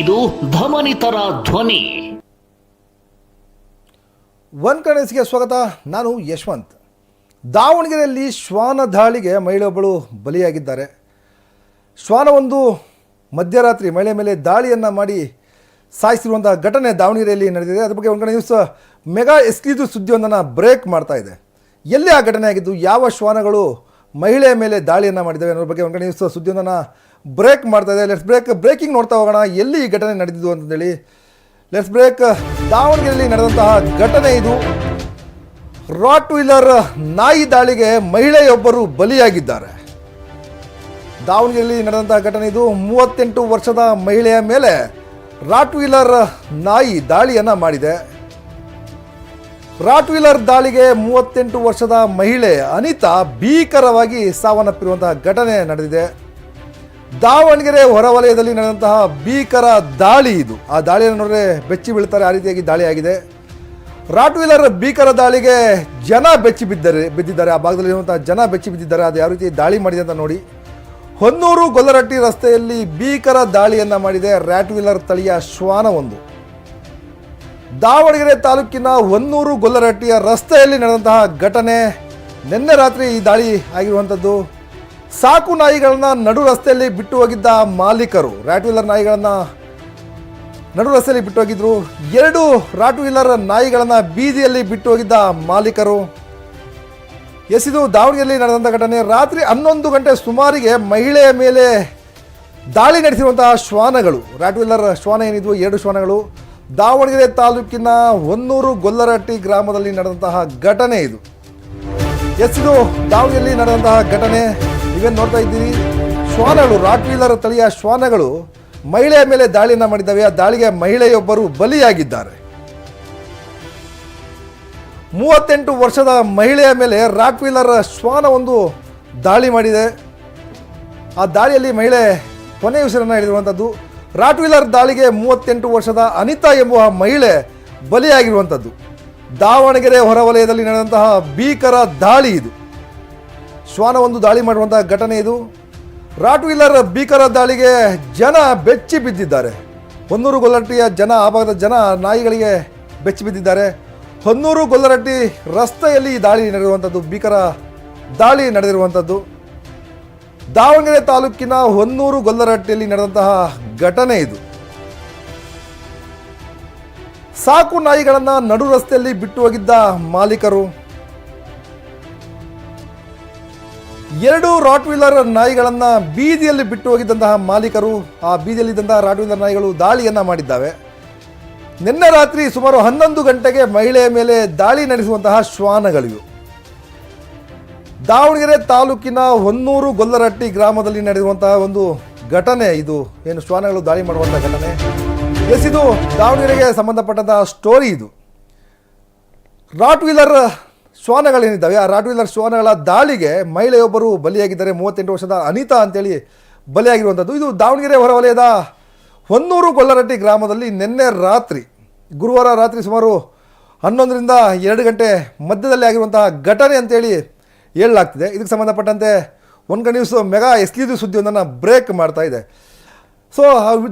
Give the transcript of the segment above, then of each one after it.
ಇದು ಧಮನಿತರ ಧ್ವನಿ. ಒನ್ ಕಣಸ್ಗೆ ಸ್ವಾಗತ, ನಾನು ಯಶವಂತ್. ದಾವಣಗೆರೆಯಲ್ಲಿ ಶ್ವಾನ ದಾಳಿಗೆ ಮಹಿಳೆಯೊಬ್ಬಳು ಬಲಿಯಾಗಿದ್ದಾರೆ. ಶ್ವಾನವೊಂದು ಮಧ್ಯರಾತ್ರಿ ಮಹಿಳೆ ಮೇಲೆ ದಾಳಿಯನ್ನು ಮಾಡಿ ಸಾಯಿಸಿರುವಂಥ ಘಟನೆ ದಾವಣಗೆರೆಯಲ್ಲಿ ನಡೆದಿದೆ. ಅದ್ರ ಬಗ್ಗೆ ಒಂದು ಕಡೆ ನ್ಯೂಸ್ ಮೆಗಾ ಎಸ್ಕ್ಲೂಸಿವ್ ಸುದ್ದಿಯೊಂದನ್ನು ಬ್ರೇಕ್ ಮಾಡ್ತಾ ಇದೆ. ಎಲ್ಲಿ ಆ ಘಟನೆ ಆಗಿದ್ದು, ಯಾವ ಶ್ವಾನಗಳು ಮಹಿಳೆಯ ಮೇಲೆ ದಾಳಿಯನ್ನು ಮಾಡಿದ್ದಾವೆ ಅನ್ನೋದ್ರ ಬಗ್ಗೆ ಒಂದು ಕಡೆ ನ್ಯೂಸ್ ಸುದ್ದಿಯೊಂದನ್ನು ಬ್ರೇಕ್ ಮಾಡ್ತಾ ಇದೆ. ಲೆಟ್ಸ್ ಬ್ರೇಕ್ ಬ್ರೇಕಿಂಗ್ ನೋಡ್ತಾ ಹೋಗೋಣ. ಎಲ್ಲಿ ಈ ಘಟನೆ ನಡೆದಿದ್ದು ಅಂತಂದೇಳಿ? ಲೆಟ್ಸ್ ಬ್ರೇಕ್ ದಾವಣಗೆರೆಯಲ್ಲಿ ನಡೆದಂತಹ ಘಟನೆ ಇದು. ರಾಟ್ ವೀಲರ್ ನಾಯಿ ದಾಳಿಗೆ ಮಹಿಳೆಯೊಬ್ಬರು ಬಲಿಯಾಗಿದ್ದಾರೆ. ದಾವಣಗೆರೆಯಲ್ಲಿ ನಡೆದಂತಹ ಘಟನೆ ಇದು. ಮೂವತ್ತೆಂಟು ವರ್ಷದ ಮಹಿಳೆಯ ಮೇಲೆ ರಾಟ್ ವೀಲರ್ ನಾಯಿ ದಾಳಿಯನ್ನು ಮಾಡಿದೆ. ರಾಟ್ ವೀಲರ್ ದಾಳಿಗೆ ಮೂವತ್ತೆಂಟು ವರ್ಷದ ಮಹಿಳೆ ಅನಿತಾ ಭೀಕರವಾಗಿ ಸಾವನ್ನಪ್ಪಿರುವಂತಹ ಘಟನೆ ನಡೆದಿದೆ. ದಾವಣಗೆರೆ ಹೊರವಲಯದಲ್ಲಿ ನಡೆದಂತಹ ಭೀಕರ ದಾಳಿ ಇದು. ಆ ದಾಳಿಯನ್ನು ನೋಡಿದ್ರೆ ಬೆಚ್ಚಿ ಬೀಳ್ತಾರೆ. ಆ ರೀತಿಯಾಗಿ ದಾಳಿಯಾಗಿದೆ ರಾಟ್ ವೀಲರ್ ಭೀಕರ ದಾಳಿಗೆ ಜನ ಬೆಚ್ಚಿ ಬಿದ್ದರೆ, ಬಿದ್ದಿದ್ದಾರೆ. ಆ ಭಾಗದಲ್ಲಿ ಇರುವಂತಹ ಜನ ಬೆಚ್ಚಿ ಬಿದ್ದಿದ್ದಾರೆ. ಅದು ಯಾವ ರೀತಿ ದಾಳಿ ಮಾಡಿದೆ ಅಂತ ನೋಡಿ. ಹೊನ್ನೂರು ಗೊಲ್ಲರಟ್ಟಿ ರಸ್ತೆಯಲ್ಲಿ ಭೀಕರ ದಾಳಿಯನ್ನು ಮಾಡಿದೆ ರಾಟ್ ವೀಲರ್ ತಳಿಯ ಶ್ವಾನ ಒಂದು ದಾವಣಗೆರೆ ತಾಲೂಕಿನ ಹೊನ್ನೂರು ಗೊಲ್ಲರಟ್ಟಿಯ ರಸ್ತೆಯಲ್ಲಿ ನಡೆದಂತಹ ಘಟನೆ ನಿನ್ನೆ ರಾತ್ರಿ ಈ ದಾಳಿ ಆಗಿರುವಂಥದ್ದು. ಸಾಕು ನಾಯಿಗಳನ್ನ ನಡು ರಸ್ತೆಯಲ್ಲಿ ಬಿಟ್ಟು ಹೋಗಿದ್ದ ಮಾಲೀಕರು. ರ್ಯಾಟ್ ವೀಲರ್ ನಾಯಿಗಳನ್ನ ನಡು ರಸ್ತೆಯಲ್ಲಿ ಬಿಟ್ಟು ಹೋಗಿದ್ರು. ಎರಡು ರಾಟ್ ವೀಲರ್ ನಾಯಿಗಳನ್ನ ಬೀದಿಯಲ್ಲಿ ಬಿಟ್ಟು ಹೋಗಿದ್ದ ಮಾಲೀಕರು. ಎಸಿದು ದಾವಣಗೆರೆಯಲ್ಲಿ ನಡೆದಂಥ ಘಟನೆ ರಾತ್ರಿ ಹನ್ನೊಂದು ಗಂಟೆ ಸುಮಾರಿಗೆ ಮಹಿಳೆಯ ಮೇಲೆ ದಾಳಿ ನಡೆಸಿರುವಂತಹ ಶ್ವಾನಗಳು. ರಾಟ್ ವೀಲರ್ ಶ್ವಾನ ಏನಿದ್ವು? ಎರಡು ಶ್ವಾನಗಳು. ದಾವಣಗೆರೆ ತಾಲೂಕಿನ ಹೊನ್ನೂರು ಗೊಲ್ಲರಟ್ಟಿ ಗ್ರಾಮದಲ್ಲಿ ನಡೆದಂತಹ ಘಟನೆ ಇದು. ಎಸಿದು ದಾವಣಗೆರೆಯಲ್ಲಿ ನಡೆದಂತಹ ಘಟನೆ ನೀವೇನು ನೋಡ್ತಾ ಇದ್ದೀರಿ? ಶ್ವಾನಗಳು ರಾಟ್ ವೀಲರ್ ತಳಿಯ ಶ್ವಾನಗಳು ಮಹಿಳೆಯ ಮೇಲೆ ದಾಳಿಯನ್ನು ಮಾಡಿದ್ದಾವೆ ಆ ದಾಳಿಗೆ ಮಹಿಳೆಯೊಬ್ಬರು ಬಲಿಯಾಗಿದ್ದಾರೆ. ಮೂವತ್ತೆಂಟು ವರ್ಷದ ಮಹಿಳೆಯ ಮೇಲೆ ರಾಟ್ ವೀಲರ್ ಶ್ವಾನ ಒಂದು ದಾಳಿ ಮಾಡಿದೆ. ಆ ದಾಳಿಯಲ್ಲಿ ಮಹಿಳೆ ಕೊನೆ ಉಸಿರನ್ನು ಹಿಡಿದಿರುವಂಥದ್ದು ರಾಟ್ ವೀಲರ್ ದಾಳಿಗೆ ಮೂವತ್ತೆಂಟು ವರ್ಷದ ಅನಿತಾ ಎಂಬುವ ಮಹಿಳೆ ಬಲಿಯಾಗಿರುವಂಥದ್ದು ದಾವಣಗೆರೆ ಹೊರವಲಯದಲ್ಲಿ ನಡೆದಂತಹ ಭೀಕರ ದಾಳಿ ಇದು. ಶ್ವಾನ ಒಂದು ದಾಳಿ ಮಾಡುವಂತಹ ಘಟನೆ ಇದು. ರಾಟ್ ವೀಲರ್ ಭೀಕರ ದಾಳಿಗೆ ಜನ ಬೆಚ್ಚಿ ಬಿದ್ದಿದ್ದಾರೆ. ಹೊನ್ನೂರು ಗೊಲ್ಲರಟ್ಟಿಯ ಜನ, ಆ ಭಾಗದ ಜನ, ನಾಯಿಗಳಿಗೆ ಬೆಚ್ಚಿ ಬಿದ್ದಿದ್ದಾರೆ. ಹೊನ್ನೂರು ಗೊಲ್ಲರಟ್ಟಿ ರಸ್ತೆಯಲ್ಲಿ ಈ ದಾಳಿ ನಡೆದಿರುವಂಥದ್ದು ಭೀಕರ ದಾಳಿ ನಡೆದಿರುವಂಥದ್ದು ದಾವಣಗೆರೆ ತಾಲೂಕಿನ ಹೊನ್ನೂರು ಗೊಲ್ಲರಟ್ಟಿಯಲ್ಲಿ ನಡೆದಂತಹ ಘಟನೆ ಇದು. ಸಾಕು ನಾಯಿಗಳನ್ನು ನಡು ರಸ್ತೆಯಲ್ಲಿ ಬಿಟ್ಟು ಹೋಗಿದ್ದ ಮಾಲೀಕರು ಎರಡು ರಾಟ್ ವೀಲರ್ ನಾಯಿಗಳನ್ನು ಬೀದಿಯಲ್ಲಿ ಬಿಟ್ಟು ಹೋಗಿದ್ದಂತಹ ಮಾಲೀಕರು, ಆ ಬೀದಿಯಲ್ಲಿದ್ದಂತಹ ರಾಟ್ ವೀಲರ್ ನಾಯಿಗಳು ದಾಳಿಯನ್ನು ಮಾಡಿದ್ದಾವೆ. ನಿನ್ನೆ ರಾತ್ರಿ ಸುಮಾರು ಹನ್ನೊಂದು ಗಂಟೆಗೆ ಮಹಿಳೆಯ ಮೇಲೆ ದಾಳಿ ನಡೆಸುವಂತಹ ಶ್ವಾನಗಳಿವೆ. ದಾವಣಗೆರೆ ತಾಲೂಕಿನ ಹೊನ್ನೂರು ಗೊಲ್ಲರಟ್ಟಿ ಗ್ರಾಮದಲ್ಲಿ ನಡೆದಿರುವಂತಹ ಒಂದು ಘಟನೆ ಇದು. ಏನು ಶ್ವಾನಗಳು ದಾಳಿ ಮಾಡುವಂತಹ ಘಟನೆ? ಎಸ್ ದಾವಣಗೆರೆಗೆ ಸಂಬಂಧಪಟ್ಟಂತಹ ಸ್ಟೋರಿ ಇದು. ರಾಟ್ ವೀಲರ್ ಶ್ವಾನಗಳೇನಿದ್ದಾವೆ? ಆ ರಾಟ್ ವೀಲರ್ ಶ್ವಾನಗಳ ದಾಳಿಗೆ ಮಹಿಳೆಯೊಬ್ಬರು ಬಲಿಯಾಗಿದ್ದಾರೆ. ಮೂವತ್ತೆಂಟು ವರ್ಷದ ಅನಿತಾ ಅಂತೇಳಿ ಬಲಿಯಾಗಿರುವಂಥದ್ದು. ಇದು ದಾವಣಗೆರೆ ಹೊರವಲಯದ ಹೊನ್ನೂರು ಗೊಲ್ಲರಟ್ಟಿ ಗ್ರಾಮದಲ್ಲಿ ನಿನ್ನೆ ರಾತ್ರಿ, ಗುರುವಾರ ರಾತ್ರಿ ಸುಮಾರು ಹನ್ನೊಂದರಿಂದ ಎರಡು ಗಂಟೆ ಮಧ್ಯದಲ್ಲಿ ಆಗಿರುವಂತಹ ಘಟನೆ ಅಂತೇಳಿ ಹೇಳಲಾಗ್ತಿದೆ. ಇದಕ್ಕೆ ಸಂಬಂಧಪಟ್ಟಂತೆ ಒಂದು ನ್ಯೂಸ್ ಮೆಗಾ ಎಕ್ಸ್ಕ್ಲೂಸಿವ್ ಸುದ್ದಿಯೊಂದನ್ನು ಬ್ರೇಕ್ ಮಾಡ್ತಾ ಇದೆ. ಸೊ,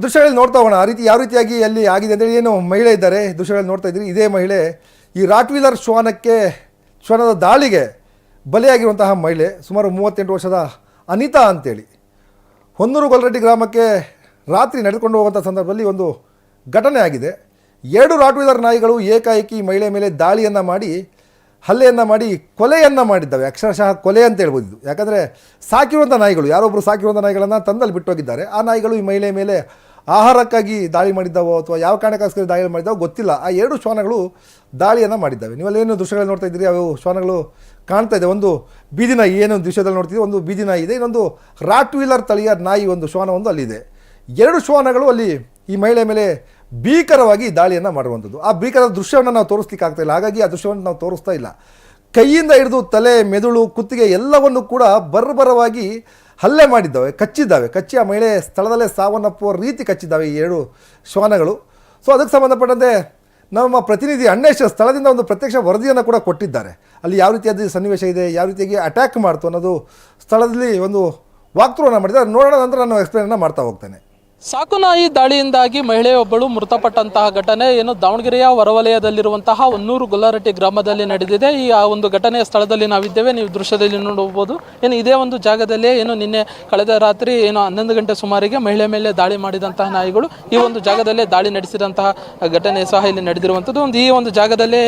ದೃಶ್ಯಗಳಲ್ಲಿ ನೋಡ್ತಾ ಹೋಗೋಣ. ಆ ರೀತಿ, ಯಾವ ರೀತಿಯಾಗಿ ಅಲ್ಲಿ ಆಗಿದೆ ಅಂತೇಳಿ ಏನು ಮಹಿಳೆ ಇದ್ದಾರೆ? ದೃಶ್ಯಗಳಲ್ಲಿ ನೋಡ್ತಾ ಇದ್ದೀರಿ. ಇದೇ ಮಹಿಳೆ ಈ ರಾಟ್ ವೀಲರ್ ಶ್ವಾನಕ್ಕೆ ಶ್ವಾನದ ದಾಳಿಗೆ ಬಲಿಯಾಗಿರುವಂತಹ ಮಹಿಳೆ ಸುಮಾರು ಮೂವತ್ತೆಂಟು ವರ್ಷದ ಅನಿತಾ ಅಂತೇಳಿ. ಹೊನ್ನೂರು ಗೊಲ್ರೆಡ್ಡಿ ಗ್ರಾಮಕ್ಕೆ ರಾತ್ರಿ ನಡೆದುಕೊಂಡು ಹೋಗುವಂಥ ಸಂದರ್ಭದಲ್ಲಿ ಒಂದು ಘಟನೆ ಆಗಿದೆ. ಎರಡು ರಾಟ್ವೀಲರ್ ನಾಯಿಗಳು ಏಕಾಏಕಿ ಮಹಿಳೆ ಮೇಲೆ ದಾಳಿಯನ್ನು ಮಾಡಿ, ಹಲ್ಲೆಯನ್ನು ಮಾಡಿ, ಕೊಲೆಯನ್ನು ಮಾಡಿದ್ದಾವೆ. ಅಕ್ಷರಶಃ ಕೊಲೆ ಅಂತ ಹೇಳ್ಬೋದು ಇದು ಯಾಕಂದರೆ ಸಾಕಿರುವಂಥ ನಾಯಿಗಳು ಯಾರೊಬ್ಬರು ಸಾಕಿರುವಂಥ ನಾಯಿಗಳನ್ನು ತಂದಲ್ಲಿ ಬಿಟ್ಟೋಗಿದ್ದಾರೆ ಆ ನಾಯಿಗಳು ಈ ಮಹಿಳೆ ಮೇಲೆ ಆಹಾರಕ್ಕಾಗಿ ದಾಳಿ ಮಾಡಿದ್ದಾವೋ ಅಥವಾ ಯಾವ ಕಾರಣಕ್ಕೋಸ್ಕರ ದಾಳಿ ಮಾಡಿದ್ದಾವೋ ಗೊತ್ತಿಲ್ಲ. ಆ ಎರಡು ಶ್ವಾನಗಳು ದಾಳಿಯನ್ನು ಮಾಡಿದ್ದಾವೆ. ನೀವಲ್ಲೇನು ದೃಶ್ಯಗಳು ನೋಡ್ತಾ ಇದ್ದೀರಿ? ಅವು ಶ್ವಾನಗಳು ಕಾಣ್ತಾ ಇದೆ. ಒಂದು ಬೀದಿ ನಾಯಿ ಏನು ದೃಶ್ಯದಲ್ಲಿ ನೋಡ್ತೀವಿ ಒಂದು ಬೀದಿ ನಾಯಿ ಇದೆ. ಇನ್ನೊಂದು ರಾಟ್ ವೀಲರ್ ತಳಿಯ ನಾಯಿ ಒಂದು ಶ್ವಾನ ಒಂದು ಅಲ್ಲಿದೆ. ಎರಡು ಶ್ವಾನಗಳು ಅಲ್ಲಿ ಈ ಮಹಿಳೆ ಮೇಲೆ ಭೀಕರವಾಗಿ ದಾಳಿಯನ್ನು ಮಾಡುವಂಥದ್ದು. ಆ ಭೀಕರ ದೃಶ್ಯವನ್ನು ನಾವು ತೋರಿಸ್ಲಿಕ್ಕೆ ಆಗ್ತಾ ಇಲ್ಲ. ಹಾಗಾಗಿ ಆ ದೃಶ್ಯವನ್ನು ನಾವು ತೋರಿಸ್ತಾ ಇಲ್ಲ. ಕೈಯಿಂದ ಹಿಡಿದು ತಲೆ, ಮೆದುಳು, ಕುತ್ತಿಗೆ ಎಲ್ಲವನ್ನು ಕೂಡ ಬರ್ಬರವಾಗಿ ಹಲ್ಲೆ ಮಾಡಿದ್ದಾವೆ, ಕಚ್ಚಿದ್ದಾವೆ. ಕಚ್ಚಿ ಆ ಮಹಿಳೆ ಸ್ಥಳದಲ್ಲೇ ಸಾವನ್ನಪ್ಪುವ ರೀತಿ ಕಚ್ಚಿದ್ದಾವೆ ಈ ಎರಡು ಶ್ವಾನಗಳು. ಸೊ ಅದಕ್ಕೆ ಸಂಬಂಧಪಟ್ಟಂತೆ ನಮ್ಮ ಪ್ರತಿನಿಧಿ ಅಣ್ಣೇಶ್ ಸ್ಥಳದಿಂದ ಒಂದು ಪ್ರತ್ಯಕ್ಷ ವರದಿಯನ್ನು ಕೂಡ ಕೊಟ್ಟಿದ್ದಾರೆ. ಅಲ್ಲಿ ಯಾವ ರೀತಿಯಾದ ಸನ್ನಿವೇಶ ಇದೆ, ಯಾವ ರೀತಿಯಾಗಿ ಅಟ್ಯಾಕ್ ಮಾಡ್ತು ಅನ್ನೋದು ಸ್ಥಳದಲ್ಲಿ ಒಂದು ವಾಕ್ಥ್ರೂವನ್ನು ಮಾಡಿದ್ದಾರೆ. ನೋಡೋಣ, ನಂತರ ನಾನು ಎಕ್ಸ್ಪ್ಲೇನನ್ನು ಮಾಡ್ತಾ ಹೋಗ್ತೇನೆ. ಸಾಕುನಾಯಿ ದಾಳಿಯಿಂದಾಗಿ ಮಹಿಳೆಯೊಬ್ಬಳು ಮೃತಪಟ್ಟಂತಹ ಘಟನೆ ಏನು ದಾವಣಗೆರೆಯ ಹೊರವಲಯದಲ್ಲಿರುವಂತಹ ಹೊನ್ನೂರು ಗುಲ್ಲಾರಟ್ಟಿ ಗ್ರಾಮದಲ್ಲಿ ನಡೆದಿದೆ. ಈ ಆ ಒಂದು ಘಟನೆಯ ಸ್ಥಳದಲ್ಲಿ ನಾವಿದ್ದೇವೆ. ನೀವು ದೃಶ್ಯದಲ್ಲಿ ನೋಡಬಹುದು. ಏನು ಇದೇ ಒಂದು ಜಾಗದಲ್ಲೇ ಏನು ನಿನ್ನೆ ಕಳೆದ ರಾತ್ರಿ ಏನು ಹನ್ನೊಂದು ಗಂಟೆ ಸುಮಾರಿಗೆ ಮಹಿಳೆ ಮೇಲೆ ದಾಳಿ ಮಾಡಿದಂತಹ ನಾಯಿಗಳು ಈ ಒಂದು ಜಾಗದಲ್ಲೇ ದಾಳಿ ನಡೆಸಿದಂತಹ ಘಟನೆ ಸಹ ಇಲ್ಲಿ ನಡೆದಿರುವಂಥದ್ದು. ಒಂದು ಈ ಒಂದು ಜಾಗದಲ್ಲೇ